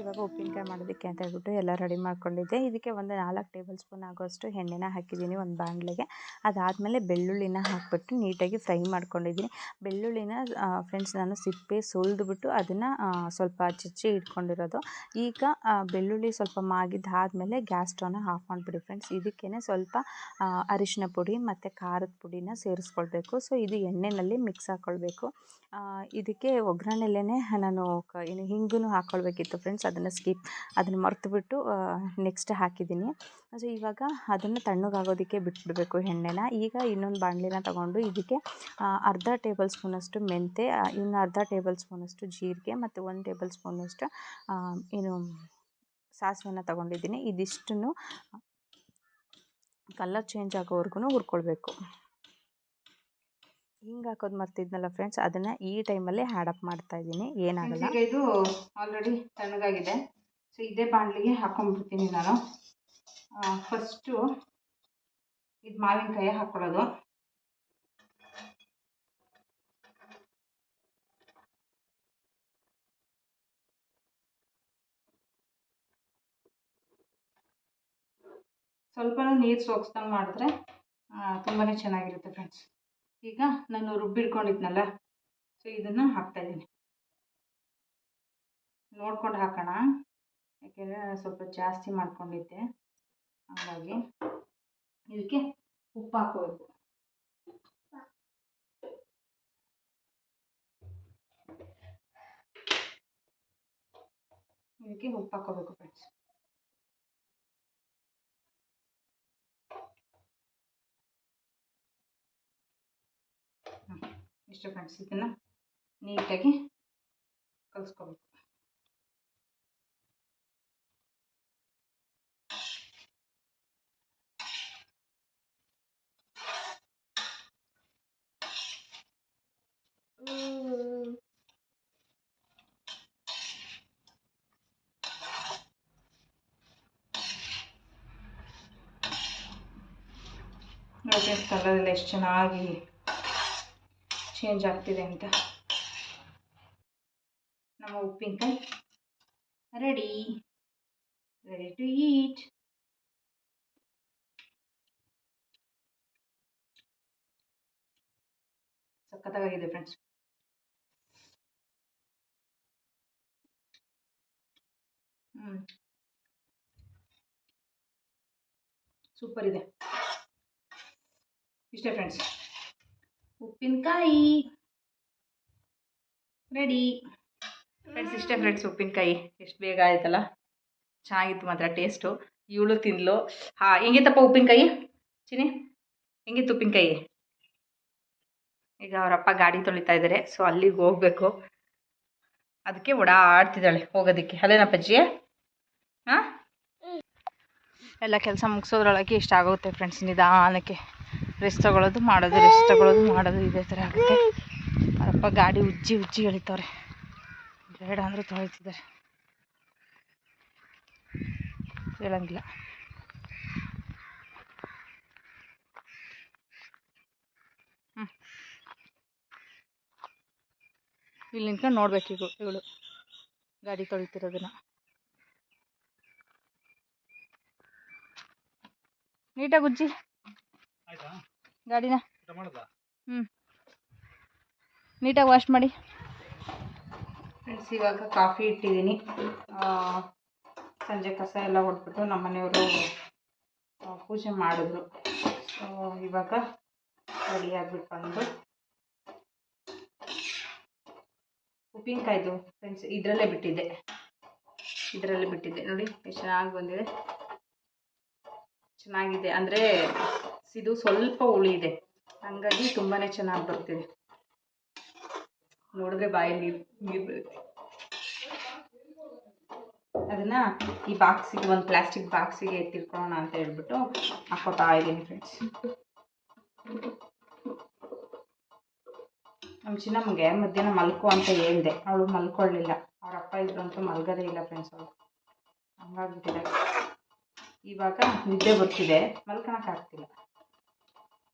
ಇವಾಗ ಉಪ್ಪಿನಕಾಯಿ ಮಾಡೋದಕ್ಕೆ ಅಂತ ಹೇಳ್ಬಿಟ್ಟು ಎಲ್ಲ ರೆಡಿ ಮಾಡ್ಕೊಂಡಿದ್ದೆ. ಇದಕ್ಕೆ ಒಂದು ನಾಲ್ಕು ಟೇಬಲ್ ಸ್ಪೂನ್ ಆಗೋಷ್ಟು ಎಣ್ಣೆನ ಹಾಕಿದ್ದೀನಿ ಒಂದು ಬಾಣಲೆಗೆ. ಅದಾದಮೇಲೆ ಬೆಳ್ಳುಳ್ಳಿನ ಹಾಕಿಬಿಟ್ಟು ನೀಟಾಗಿ ಫ್ರೈ ಮಾಡ್ಕೊಂಡಿದ್ದೀನಿ. ಬೆಳ್ಳುಳ್ಳಿನ ಫ್ರೆಂಡ್ಸ್ ನಾನು ಸಿಪ್ಪೆ ಸುಲಿದ್ಬಿಟ್ಟು ಅದನ್ನು ಸ್ವಲ್ಪ ಚಿಚ್ಚಿ ಇಟ್ಕೊಂಡಿರೋದು. ಈಗ ಬೆಳ್ಳುಳ್ಳಿ ಸ್ವಲ್ಪ ಮಾಗಿದ್ದಾದಮೇಲೆ ಗ್ಯಾಸ್ ಸ್ಟವ್ನ ಆಫ್ ಮಾಡಿಬಿಡಿ ಫ್ರೆಂಡ್ಸ್ ಇದಕ್ಕೇ ಸ್ವಲ್ಪ ಅರಿಶಿನ ಪುಡಿ ಮತ್ತು ಖಾರದ ಪುಡಿನ ಸೇರಿಸ್ಕೊಳ್ಬೇಕು. ಸೊ ಇದು ಎಣ್ಣೆಯಲ್ಲಿ ಮಿಕ್ಸ್ ಹಾಕ್ಕೊಳ್ಬೇಕು ಇದಕ್ಕೆ ಒಗ್ಗರಣೆಲೇ ನಾನು ಏನು ಹಿಂಗೂ ಹಾಕ್ಕೊಳ್ಬೇಕಿತ್ತು ಫ್ರೆಂಡ್ಸ್ ಅದನ್ನು ಸ್ಕಿಪ್ ಅದನ್ನು ಮರ್ತುಬಿಟ್ಟು ನೆಕ್ಸ್ಟ್ ಹಾಕಿದ್ದೀನಿ. ಸೊ ಇವಾಗ ಅದನ್ನು ತಣ್ಣಗಾಗೋದಕ್ಕೆ ಬಿಟ್ಬಿಡಬೇಕು ಎಣ್ಣೆನ. ಈಗ ಇನ್ನೊಂದು ಬಾಣಲಿನ ತಗೊಂಡು ಇದಕ್ಕೆ ಅರ್ಧ ಟೇಬಲ್ ಸ್ಪೂನಷ್ಟು ಮೆಂತೆ ಆ, ಇನ್ನು ಅರ್ಧ ಟೇಬಲ್ ಸ್ಪೂನಷ್ಟು ಜೀರಿಗೆ ಮತ್ತು ಒಂದು ಟೇಬಲ್ ಸ್ಪೂನಷ್ಟು ಏನು ಸಾಸಿವೆನ ತಗೊಂಡಿದ್ದೀನಿ. ಇದಿಷ್ಟನ್ನು ಕಲರ್ ಚೇಂಜ್ ಆಗೋವರೆಗೂ ಹುರ್ಕೊಳ್ಬೇಕು. ಹಿಂಗೆ ಹಾಕೋದು ಮರ್ತಿದ್ನಲ್ಲ ಫ್ರೆಂಡ್ಸ್ ಅದನ್ನ ಈ ಟೈಮಲ್ಲಿ ಅಪ್ ಮಾಡ್ತಾ ಇದ್ದೀನಿ, ಏನಾಗಲ್ಲ. ಇದು ಆಲ್ರೆಡಿ ತಣ್ಣಗಾಗಿದೆ. ಸೊ ಇದೇ ಬಾಣಲಿಗೆ ಹಾಕೊಂಡ್ಬಿಡ್ತೀನಿ ನಾನು. ಫಸ್ಟು ಇದು ಮಾವಿನಕಾಯಿ ಹಾಕೊಳ್ಳೋದು. ಸ್ವಲ್ಪನೂ ನೀರು ಸೋಗಿಸ್ದಂಗೆ ಮಾಡಿದ್ರೆ ತುಂಬಾ ಚೆನ್ನಾಗಿರುತ್ತೆ ಫ್ರೆಂಡ್ಸ್ ಈಗ ನಾನು ರುಬ್ಬಿಡ್ಕೊಂಡಿದ್ನಲ್ಲ ಸೊ ಇದನ್ನು ಹಾಕ್ತಾಯಿದ್ದೀನಿ ನೋಡ್ಕೊಂಡು ಹಾಕೋಣ, ಯಾಕೆಂದರೆ ಸ್ವಲ್ಪ ಜಾಸ್ತಿ ಮಾಡ್ಕೊಂಡಿದ್ದೆ, ಹಾಗಾಗಿ ಇದಕ್ಕೆ ಉಪ್ಪು ಹಾಕೋಬೇಕು ಇದಕ್ಕೆ ಉಪ್ಪು ಹಾಕೋಬೇಕು ಫ್ರೆಂಡ್ಸ್ ಇಷ್ಟು ಫ್ರೆಂಡ್ಸ್ ಇದನ್ನು ನೀಟಾಗಿ ಕಲಿಸ್ಕೋಬೇಕು. ನೋಡಿ ಕಲರೆಲ್ಲ ಎಷ್ಟು ಚೆನ್ನಾಗಿ ಚೇಂಜ್ ಆಗ್ತಿದೆ ಅಂತ. ನಮ್ಮ ಉಪ್ಪಿನಕಾಯಿ. ರೆಡಿ ರೆಡಿ ಟು ಈಟ್ ಸಖತ್ತಾಗಿದೆ ಫ್ರೆಂಡ್ಸ್ ಹ್ಞೂ ಸೂಪರ್ ಇದೆ. ಇಷ್ಟೇ ಫ್ರೆಂಡ್ಸ್ ಉಪ್ಪಿನಕಾಯಿ. ರೆಡಿ ಫ್ರೆಂಡ್ಸ್ ಇಷ್ಟೇ ಫ್ರೆಂಡ್ಸ್ ಉಪ್ಪಿನಕಾಯಿ. ಎಷ್ಟು ಬೇಗ ಆಯ್ತಲ್ಲ? ಚೆನ್ನಾಗಿತ್ತು ಮಾತ್ರ ಟೇಸ್ಟು ಇವಳು ತಿನ್ಲು ಹಾಂ ಹೆಂಗಿತ್ತಪ್ಪ ಉಪ್ಪಿನಕಾಯಿ? ಚಿನಿ ಹೆಂಗಿತ್ತು ಉಪ್ಪಿನಕಾಯಿ? ಈಗ ಅವರಪ್ಪ ಗಾಡಿ ತೊಳಿತಾ ಇದ್ದಾರೆ ಸೊ ಅಲ್ಲಿಗೆ ಹೋಗಬೇಕು. ಅದಕ್ಕೆ ಓಡಾಡ್ತಿದ್ದಾಳೆ ಹೋಗೋದಕ್ಕೆ. ಅದೇನಪ್ಪಜ್ಜಿ ಹಾಂ? ಎಲ್ಲ ಕೆಲಸ ಮುಗಿಸೋದ್ರೊಳಗೆ ಇಷ್ಟ ಆಗುತ್ತೆ ಫ್ರೆಂಡ್ಸ್ ನಿಧಾನಕ್ಕೆ. ರೆಸ್ಟ್ ತಗೊಳ್ಳೋದು ಮಾಡೋದು ರೆಸ್ಟ್ ತಗೊಳ್ಳೋದು ಮಾಡೋದು ಇದೇ ಥರ ಆಗುತ್ತೆ. ಅವರಪ್ಪ ಗಾಡಿ ಉಜ್ಜಿ ಉಜ್ಜಿ ಎಳಿತವ್ರೆ. ಬೇಡ ಅಂದರೂ ತೊಳಿತಿದ್ದಾರೆ. ಹೇಳಂಗಿಲ್ಲ. ಹ್ಞೂ ಇಲ್ಲಿ ನಿಂತ್ಕೊಂಡು ನೋಡ್ಬೇಕು ಇವು ಇವಳು ಗಾಡಿ ತೊಳಿತಿರೋದನ್ನ. ನೀಟಾಗಿ ಉಜ್ಜಿ. ಆಯ್ತಾ? ಗಾಡಿನ? ಹ್ಮ್. ಹ್ಞೂ ನೀಟಾಗಿ ವಾಶ್ ಮಾಡಿ. ಫ್ರೆಂಡ್ಸ್ ಇವಾಗ ಕಾಫಿ ಇಟ್ಟಿದ್ದೀನಿ. ಆ, ಸಂಜೆ ಕಸ ಎಲ್ಲ ಹೊಡ್ಬಿಟ್ಟು ನಮ್ಮ ಮನೆಯವರು ಪೂಜೆ ಮಾಡಿದ್ರು. ಸೊ ಇವಾಗ ರೆಡಿ ಆಗ್ಬಿಟ್ಟು ಬಂದು ಉಪ್ಪಿನಕಾಯ್ದು ಫ್ರೆಂಡ್ಸ್ ಇದರಲ್ಲೇ ಬಿಟ್ಟಿದ್ದೆ. ಇದರಲ್ಲೇ ಬಿಟ್ಟಿದ್ದೆ. ನೋಡಿ ಎಷ್ಟು ಚೆನ್ನಾಗಿ ಬಂದಿದೆ. ಚೆನ್ನಾಗಿದೆ. ಅಂದರೆ ಇದು ಸ್ವಲ್ಪ ಉಳಿದೆ ಹಾಗಾಗಿ ತುಂಬಾ ಚೆನ್ನಾಗಿ ಬರ್ತಿದೆ ನೋಡಿದ್ರೆ ಬಾಯಿ ನೀರು ನೀರು ಬರುತ್ತೆ ಅದನ್ನ ಈ ಬಾಕ್ಸಿಗೆ, ಒಂದು ಪ್ಲಾಸ್ಟಿಕ್ ಬಾಕ್ಸಿಗೆ ಎತ್ತಿಟ್ಕೊಳ್ಳೋಣ ಅಂತ ಹೇಳ್ಬಿಟ್ಟು ಹಾಕೋತಾ ಇದ್ದೀನಿ ಫ್ರೆಂಡ್ಸ್ ನಮ್ಮ ಚಿನ್ನಮ್ಮಗೆ ಮಧ್ಯಾಹ್ನ ಮಲ್ಕೋ ಅಂತ ಹೇಳಿದೆ. ಅವಳು ಮಲ್ಕೊಳ್ಳಿಲ್ಲ ಅವ್ರ ಅಪ್ಪ ಇದ್ರು ಅಂತೂ ಮಲ್ಗೋದೇ ಇಲ್ಲ ಫ್ರೆಂಡ್ಸ್ ಅವಳು. ಹಂಗಾಗ್ಬಿಟ್ಟಿದೆ. ಇವಾಗ ನಿದ್ದೆ ಬರ್ತಿದೆ. ಮಲ್ಕೊಳಕ್ಕಾಗ್ತಿಲ್ಲ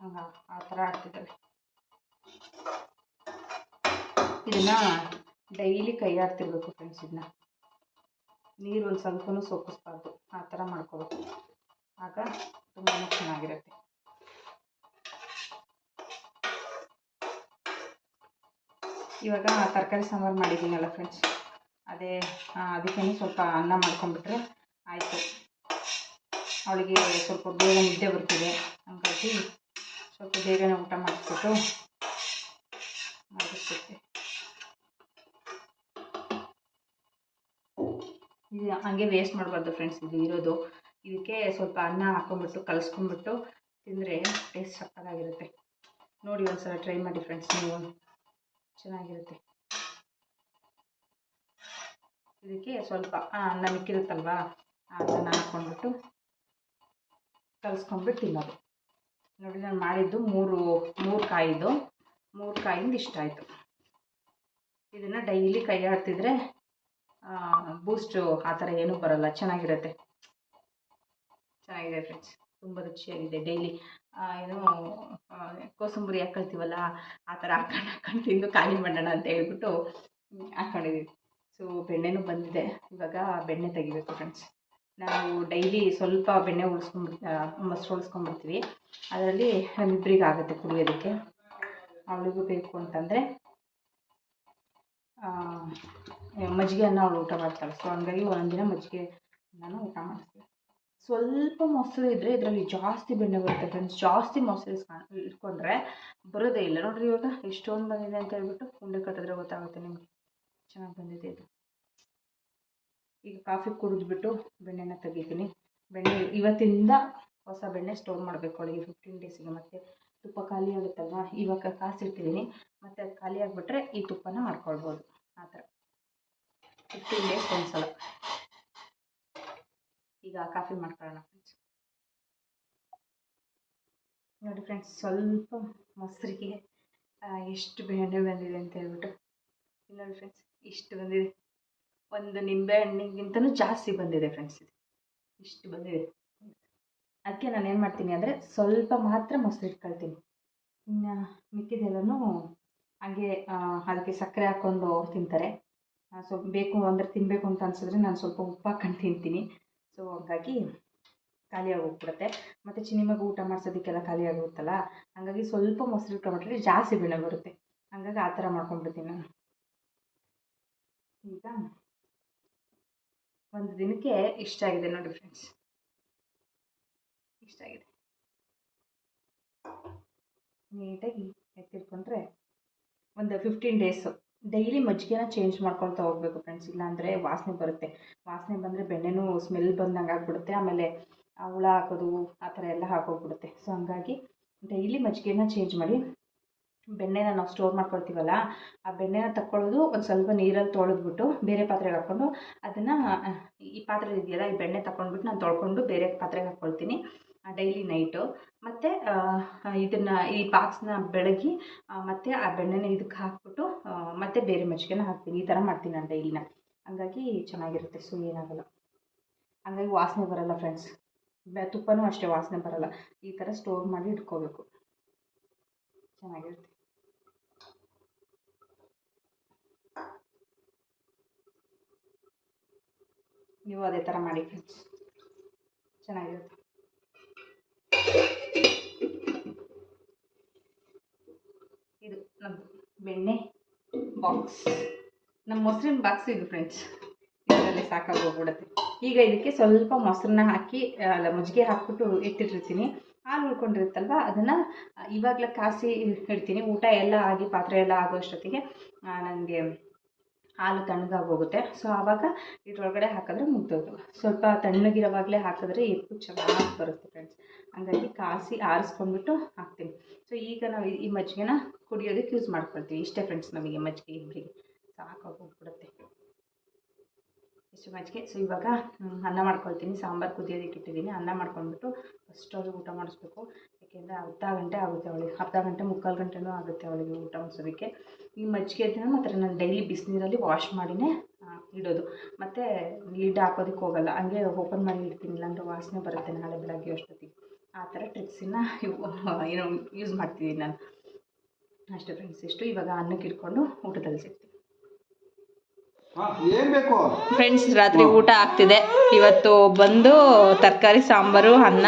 ಹಂಗ ಆ ಇದನ್ನ ಡೈಲಿ ಕೈ ಆಡ್ತಿರ್ಬೇಕು ಫ್ರೆಂಡ್ಸ್ ಇದನ್ನ. ನೀರು ಒಂದು ಸ್ವಲ್ಪನೂ ಸೋಕಿಸ್ಬಾರ್ದು. ಆ ಮಾಡ್ಕೋಬೇಕು. ಆಗ ತುಂಬಾ ಚೆನ್ನಾಗಿರುತ್ತೆ. ಇವಾಗ ತರಕಾರಿ ಸಾಂಬಾರು ಮಾಡಿದ್ದೀನಲ್ಲ ಫ್ರೆಂಡ್ಸ್ ಅದೇ ಅದಕ್ಕೇ ಸ್ವಲ್ಪ ಅನ್ನ ಮಾಡ್ಕೊಂಡ್ಬಿಟ್ರೆ ಆಯಿತು. ಅವಳಿಗೆ ಸ್ವಲ್ಪ ಬೇಗ ನಿದ್ದೆ ಬರ್ತಿದೆ. ಹಾಗಾಗಿ ಸ್ವಲ್ಪ ಬೇಗನೆ ಊಟ ಮಾಡಿಸ್ಬಿಟ್ಟು ಮಾಡಿಸ್ಬಿಟ್ಟೆ ಇದು ಹಂಗೆ ವೇಸ್ಟ್ ಮಾಡಬಾರ್ದು ಫ್ರೆಂಡ್ಸ್ ಇದು ಇರೋದು. ಇದಕ್ಕೆ ಸ್ವಲ್ಪ ಅನ್ನ ಹಾಕೊಂಡ್ಬಿಟ್ಟು, ಕಲಿಸ್ಕೊಂಡ್ಬಿಟ್ಟು ತಿಂದರೆ ಟೇಸ್ಟ್ ಸಕ್ಕತ್ತಾಗಿರುತ್ತೆ. ನೋಡಿ ಒಂದ್ಸಲ ಟ್ರೈ ಮಾಡಿ ಫ್ರೆಂಡ್ಸ್ ನೀವು ಚೆನ್ನಾಗಿರುತ್ತೆ. ಇದಕ್ಕೆ ಸ್ವಲ್ಪ ಅನ್ನ ಮಿಕ್ಕಿರುತ್ತಲ್ವಾ ಅನ್ನ ಹಾಕ್ಕೊಂಡ್ಬಿಟ್ಟು ಕಲಿಸ್ಕೊಂಡ್ಬಿಟ್ಟು ತಿನ್ನೋದು. ನೋಡಿ, ನಾನು ಮಾಡಿದ್ದು ಮೂರು ಮೂರು ಕಾಯಿದು. ಮೂರು ಕಾಯಿಂದ ಇಷ್ಟ ಆಯಿತು. ಇದನ್ನು ಡೈಲಿ ಕೈ ಆಡ್ತಿದ್ರೆ ಬೂಸ್ಟು ಆ ಥರ ಏನೂ ಬರಲ್ಲ. ಚೆನ್ನಾಗಿರುತ್ತೆ. ಚೆನ್ನಾಗಿದೆ ಫ್ರೆಂಡ್ಸ್ ತುಂಬ ರುಚಿಯಾಗಿದೆ ಡೈಲಿ. ಏನು ಕೋಸಂಬರಿ ಹಾಕೊಳ್ತೀವಲ್ಲ, ಆ ಥರ ಹಾಕೊಂಡು ಹಾಕೊಂಡು ತಿಂದು ಖಾಲಿ ಮಾಡೋಣ ಅಂತ ಹೇಳ್ಬಿಟ್ಟು ಹಾಕೊಂಡಿದ್ದೀವಿ ಸೊ ಬೆಣ್ಣೆನೂ ಬಂದಿದೆ. ಇವಾಗ ಬೆಣ್ಣೆ ತೆಗಿಬೇಕು ಫ್ರೆಂಡ್ಸ್ ನಾವು ಡೈಲಿ ಸ್ವಲ್ಪ ಬೆಣ್ಣೆ ಉಳಿಸ್ಕೊಂಡ್ಬಿಡ್ತಾ ಮೊಸರು ಉಳಿಸ್ಕೊಂಡ್ಬಿಡ್ತೀವಿ. ಅದರಲ್ಲಿ ನಮ್ಮಿಬ್ಬರಿಗೆ ಆಗುತ್ತೆ ಕುಡಿಯೋದಕ್ಕೆ. ಅವಳಿಗೂ ಬೇಕು ಅಂತಂದರೆ ಮಜ್ಜಿಗೆ ಅನ್ನ ಅವಳು ಊಟ ಮಾಡ್ತಾಳೆ. ಸೊ ಹಂಗಾಗಿ ಒಂದಿನ ಮಜ್ಜಿಗೆ ನಾನು ಊಟ ಮಾಡ್ತೀವಿ. ಸ್ವಲ್ಪ ಮೊಸರು ಇದ್ದರೆ ಇದರಲ್ಲಿ ಜಾಸ್ತಿ ಬೆಣ್ಣೆ ಬರುತ್ತೆ ಫ್ರೆಂಡ್ಸ್ ಜಾಸ್ತಿ ಮೊಸರು ಇಟ್ಕೊಂಡ್ರೆ ಬರೋದೇ ಇಲ್ಲ. ನೋಡ್ರಿ ಇವಾಗ ಎಷ್ಟೊಂದು ಬಂದಿದೆ ಅಂತ ಹೇಳ್ಬಿಟ್ಟು ಉಂಡೆ ಕಟ್ಟಿದ್ರೆ ಗೊತ್ತಾಗುತ್ತೆ ನಿಮಗೆ. ಚೆನ್ನಾಗಿ ಬಂದಿದೆ ಇದು. ಈಗ ಕಾಫಿ ಕುಡಿದ್ಬಿಟ್ಟು ಬೆಣ್ಣೆನ ತೆಗಿತೀನಿ. ಬೆಣ್ಣೆ ಇವತ್ತಿಂದ ಹೊಸ ಬೆಣ್ಣೆ ಸ್ಟೋರ್ ಮಾಡಬೇಕು ಅವಳಿಗೆ ಫಿಫ್ಟೀನ್ ಡೇಸಿಗೆ ಮತ್ತೆ ತುಪ್ಪ ಖಾಲಿ ಆಗುತ್ತಲ್ವ? ಇವಾಗ ಕಾಸಿಟ್ಟಿದ್ದೀನಿ ಮತ್ತು ಅದು ಖಾಲಿ ಆಗಿಬಿಟ್ರೆ ಈ ತುಪ್ಪನ ಮಾಡ್ಕೊಳ್ಬೋದು. ಆ ಥರ. ಫಿಫ್ಟೀನ್ ಡೇಸ್ ಒಂದ್ಸಲ. ಈಗ ಕಾಫಿ ಮಾಡ್ಕೊಳ್ಳೋಣ ಫ್ರೆಂಡ್ಸ್ ನೋಡಿ ಫ್ರೆಂಡ್ಸ್ ಸ್ವಲ್ಪ ಮೊಸರಿಗೆ ಎಷ್ಟು ಬೆಣ್ಣೆ ಬಂದಿದೆ ಅಂತ ಹೇಳ್ಬಿಟ್ಟು. ನೋಡಿ ಫ್ರೆಂಡ್ಸ್ ಇಷ್ಟು ಬಂದಿದೆ. ಒಂದು ನಿಂಬೆ ಹಣ್ಣಿಗಿಂತನೂ ಜಾಸ್ತಿ ಬಂದಿದೆ ಫ್ರೆಂಡ್ಸ್ ಇದು. ಇಷ್ಟು ಬಂದಿದೆ. ಅದಕ್ಕೆ ನಾನು ಏನು ಮಾಡ್ತೀನಿ ಅಂದರೆ ಸ್ವಲ್ಪ ಮಾತ್ರ ಮೊಸರು ಇಟ್ಕೊಳ್ತೀನಿ. ಇನ್ನು ಮಿಕ್ಕಿದೆಲ್ಲನೂ ಹಾಗೆ ಅದಕ್ಕೆ ಸಕ್ಕರೆ ಹಾಕ್ಕೊಂಡು ಅವ್ರು ತಿಂತಾರೆ. ಸ್ವಲ್ಪ ಬೇಕು ಅಂದರೆ ತಿನ್ನಬೇಕು ಅಂತ ಅನ್ಸಿದ್ರೆ ನಾನು ಸ್ವಲ್ಪ ಉಪ್ಪು ಹಾಕೊಂಡು ತಿಂತೀನಿ. ಸೊ ಹಾಗಾಗಿ ಖಾಲಿಯಾಗಿ ಹೋಗ್ಬಿಡುತ್ತೆ ಮತ್ತು ಚಿನಿಮಗೆ ಊಟ ಮಾಡಿಸೋದಕ್ಕೆಲ್ಲ ಖಾಲಿ ಆಗೋಗುತ್ತಲ್ಲ ಹಾಗಾಗಿ ಸ್ವಲ್ಪ ಮೊಸರು ಇಟ್ಕೊಂಡ್ಬಿಟ್ರೆ ಜಾಸ್ತಿ ಬೆಳೆ ಬರುತ್ತೆ. ಹಾಗಾಗಿ ಆ ಥರ ಮಾಡ್ಕೊಂಡ್ಬಿಡ್ತೀನಿ ನಾನು. ಈಗ ಒಂದು ದಿನಕ್ಕೆ ಇಷ್ಟ ಆಗಿದೆ ನೋಡಿ ಫ್ರೆಂಡ್ಸ್ ಇಷ್ಟ ಆಗಿದೆ. ನೀಟಾಗಿ ಎತ್ತಿಟ್ಕೊಂಡ್ರೆ ಒಂದು ಫಿಫ್ಟೀನ್ ಡೇಸು ಡೈಲಿ ಮಜ್ಜಿಗೆನ ಚೇಂಜ್ ಮಾಡ್ಕೊಳ್ತಾ ಹೋಗ್ಬೇಕು ಫ್ರೆಂಡ್ಸ್ ಇಲ್ಲಾಂದರೆ ವಾಸನೆ ಬರುತ್ತೆ. ವಾಸನೆ ಬಂದರೆ ಬೆಣ್ಣೆನೂ ಸ್ಮೆಲ್ ಬಂದಂಗೆ ಆಗ್ಬಿಡುತ್ತೆ. ಆಮೇಲೆ ಹುಳ ಹಾಕೋದು, ಆ ಥರ ಎಲ್ಲ ಹಾಕೋಗ್ಬಿಡುತ್ತೆ. ಸೊ ಹಂಗಾಗಿ ಡೈಲಿ ಮಜ್ಜಿಗೆನ ಚೇಂಜ್ ಮಾಡಿ ಬೆಣ್ಣೆನ ನಾವು ಸ್ಟೋರ್ ಮಾಡ್ಕೊಳ್ತೀವಲ್ಲ, ಆ ಬೆಣ್ಣೆನ ತಕ್ಕೊಳ್ಳೋದು ಒಂದು ಸ್ವಲ್ಪ ನೀರಲ್ಲಿ ತೊಳೆದ್ಬಿಟ್ಟು ಬೇರೆ ಪಾತ್ರೆಗೆ ಹಾಕ್ಕೊಂಡು ಅದನ್ನು ಈ ಪಾತ್ರೆ ಇದೆಯಲ್ಲ, ಈ ಬೆಣ್ಣೆ ತಗೊಂಡ್ಬಿಟ್ಟು ನಾನು ತೊಳ್ಕೊಂಡು ಬೇರೆ ಪಾತ್ರೆಗೆ ಹಾಕ್ಕೊಳ್ತೀನಿ ಡೈಲಿ ನೈಟು ಮತ್ತು ಇದನ್ನು, ಈ ಬಾಕ್ಸ್ನ ಬೆಳಗಿ ಮತ್ತು ಆ ಬೆಣ್ಣೆನ ಇದಕ್ಕೆ ಹಾಕ್ಬಿಟ್ಟು ಮತ್ತೆ ಬೇರೆ ಮಜ್ಜಿಗೆನ ಹಾಕ್ತೀನಿ. ಈ ಥರ ಮಾಡ್ತೀನಿ ನಾನು ಡೈಲಿನ ಹಂಗಾಗಿ ಚೆನ್ನಾಗಿರುತ್ತೆ, ಸೊ, ಏನಾಗಲ್ಲ. ಹಂಗಾಗಿ ವಾಸನೆ ಬರಲ್ಲ ಫ್ರೆಂಡ್ಸ್ ತುಪ್ಪನೂ ಅಷ್ಟೇ ವಾಸನೆ ಬರಲ್ಲ. ಈ ಥರ ಸ್ಟೋರ್ ಮಾಡಿ ಇಟ್ಕೋಬೇಕು. ಚೆನ್ನಾಗಿರುತ್ತೆ. ನೀವು ಅದೇ ಥರ ಮಾಡಿ ಫ್ರೆಂಡ್ಸ್ ಚೆನ್ನಾಗಿರುತ್ತೆ. ಇದು ನಮ್ಮದು ಬೆಣ್ಣೆ ಬಾಕ್ಸ್ ನಮ್ಮ ಮೊಸರಿನ ಬಾಕ್ಸ್ ಇದು ಫ್ರೆಂಡ್ಸ್ ಇದರಲ್ಲಿ ಸಾಕಾಗಿ ಹೋಗ್ಬಿಡುತ್ತೆ. ಈಗ ಇದಕ್ಕೆ ಸ್ವಲ್ಪ ಮೊಸರನ್ನ ಹಾಕಿ ಅಲ್ಲ ಮಜ್ಜಿಗೆ ಹಾಕ್ಬಿಟ್ಟು ಇಟ್ಟಿಟ್ಟಿರ್ತೀನಿ. ಹಾಲು ಉಳ್ಕೊಂಡಿರುತ್ತಲ್ವ? ಅದನ್ನು ಇವಾಗಲೇ ಕಾಸಿ ಇಡ್ತೀನಿ. ಊಟ ಎಲ್ಲ ಆಗಿ ಪಾತ್ರೆ ಎಲ್ಲ ಆಗೋ ಅಷ್ಟೊತ್ತಿಗೆ ನನಗೆ ಹಾಲು ತಣ್ಣಗಾಗಿ ಹೋಗುತ್ತೆ. ಸೊ ಆವಾಗ ಇದ್ರೊಳಗಡೆ ಹಾಕಿದ್ರೆ ಮುಗ್ದೋದು ಸ್ವಲ್ಪ ತಣ್ಣಗಿರೋವಾಗಲೇ ಹಾಕಿದ್ರೆ ಎಪ್ಪು ಚೆನ್ನಾಗಿ ಬರುತ್ತೆ ಫ್ರೆಂಡ್ಸ್ ಹಂಗಾಗಿ ಕಾಸಿ ಆರಿಸ್ಕೊಂಡ್ಬಿಟ್ಟು ಹಾಕ್ತೀನಿ. ಸೊ ಈಗ ನಾವು ಈ ಮಜ್ಜಿಗೆನ ಕುಡಿಯೋದಕ್ಕೆ ಯೂಸ್ ಮಾಡ್ಕೊಳ್ತೀವಿ. ಇಷ್ಟೇ ಫ್ರೆಂಡ್ಸ್ ನಮಗೆ ಮಜ್ಜಿಗೆ ಇಬ್ಬರಿಗೆ ಸಾಕಾಗೋಗ್ಬಿಡುತ್ತೆ ಇಷ್ಟು ಮಜ್ಜಿಗೆ. ಸೊ ಇವಾಗ ಅನ್ನ ಮಾಡ್ಕೊಳ್ತೀನಿ. ಸಾಂಬಾರು ಕುದಿಯೋದಕ್ಕೆ ಇಟ್ಟಿದ್ದೀನಿ. ಅನ್ನ ಮಾಡ್ಕೊಂಡ್ಬಿಟ್ಟು ಫಸ್ಟ್ ಅವ್ರಿಗೆ ಊಟ ಮಾಡಿಸ್ಬೇಕು. ಯಾಕೆಂದರೆ ಅರ್ಧ ಗಂಟೆ ಆಗುತ್ತೆ ಅವಳಿಗೆ. ಅರ್ಧ ಗಂಟೆ ಮುಕ್ಕಾಲು ಗಂಟೆನೂ ಆಗುತ್ತೆ ಅವಳಿಗೆ ಊಟ ಮುಗ್ಸೋದಕ್ಕೆ ಈ ಮಜ್ಜಿಗೆ ಅದನ್ನ ಮಾತ್ರ ನಾನು ಡೈಲಿ ಬಿಸಿನೀರಲ್ಲಿ ವಾಶ್ ಮಾಡಿನೇ ಇಡೋದು. ಮತ್ತು ಲಿಡ್ ಹಾಕೋದಕ್ಕೆ ಹೋಗಲ್ಲ. ಹಂಗೆ ಓಪನ್ ಮಾಡಿ ಇಡ್ತೀನಿ ಇಲ್ಲಾಂದರೆ ವಾಸನೆ ಬರುತ್ತೆ ನಾಳೆ ಬೆಳಗ್ಗೆ ಅಷ್ಟೊತ್ತಿಗೆ. ಆ ಥರ ಟ್ರಿಕ್ಸಿನ ಏನು ಯೂಸ್ ಮಾಡ್ತಿದ್ದೀನಿ ನಾನು. ಅಷ್ಟು ಫ್ರೆಂಡ್ಸ್ ಇಷ್ಟು. ಇವಾಗ ಅನ್ನಕ್ಕೆ ಇಟ್ಕೊಂಡು ಊಟದಲ್ಲಿ ಸಿಗ್ತೀನಿ. ಏನು ಬೇಕು? ಫ್ರೆಂಡ್ಸ್ ರಾತ್ರಿ ಊಟ ಆಗ್ತಿದೆ. ಇವತ್ತು ಬಂದು ತರಕಾರಿ ಸಾಂಬಾರು ಅನ್ನ.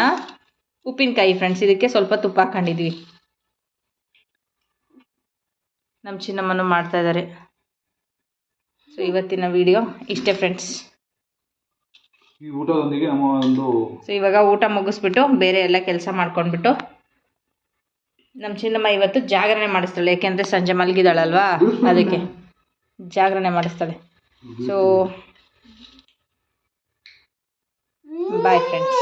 ಉಪ್ಪಿನಕಾಯಿ ಫ್ರೆಂಡ್ಸ್ ಇದಕ್ಕೆ ಸ್ವಲ್ಪ ತುಪ್ಪ ಹಾಕೊಂಡಿದ್ವಿ ನಮ್ಮ ಚಿನ್ನಮ್ಮನು ಮಾಡ್ತಾ ಇದ್ದಾರೆ. ಸೊ ಇವತ್ತಿನ ವಿಡಿಯೋ ಇಷ್ಟೇ ಫ್ರೆಂಡ್ಸ್ ಈ ಊಟದೊಂದಿಗೆ ನಮ್ಮ ಒಂದು ಸೊ ಇವಾಗ ಊಟ ಮುಗಿಸ್ಬಿಟ್ಟು ಬೇರೆ ಎಲ್ಲ ಕೆಲಸ ಮಾಡ್ಕೊಂಡ್ಬಿಟ್ಟು ನಮ್ಮ ಚಿನ್ನಮ್ಮ ಇವತ್ತು ಜಾಗರಣೆ ಮಾಡಿಸ್ತಾಳೆ ಯಾಕೆಂದರೆ ಸಂಜೆ ಮಲಗಿದಾಳಲ್ವಾ? ಅದಕ್ಕೆ ಜಾಗರಣೆ ಮಾಡಿಸ್ತಾಳೆ. So bye friends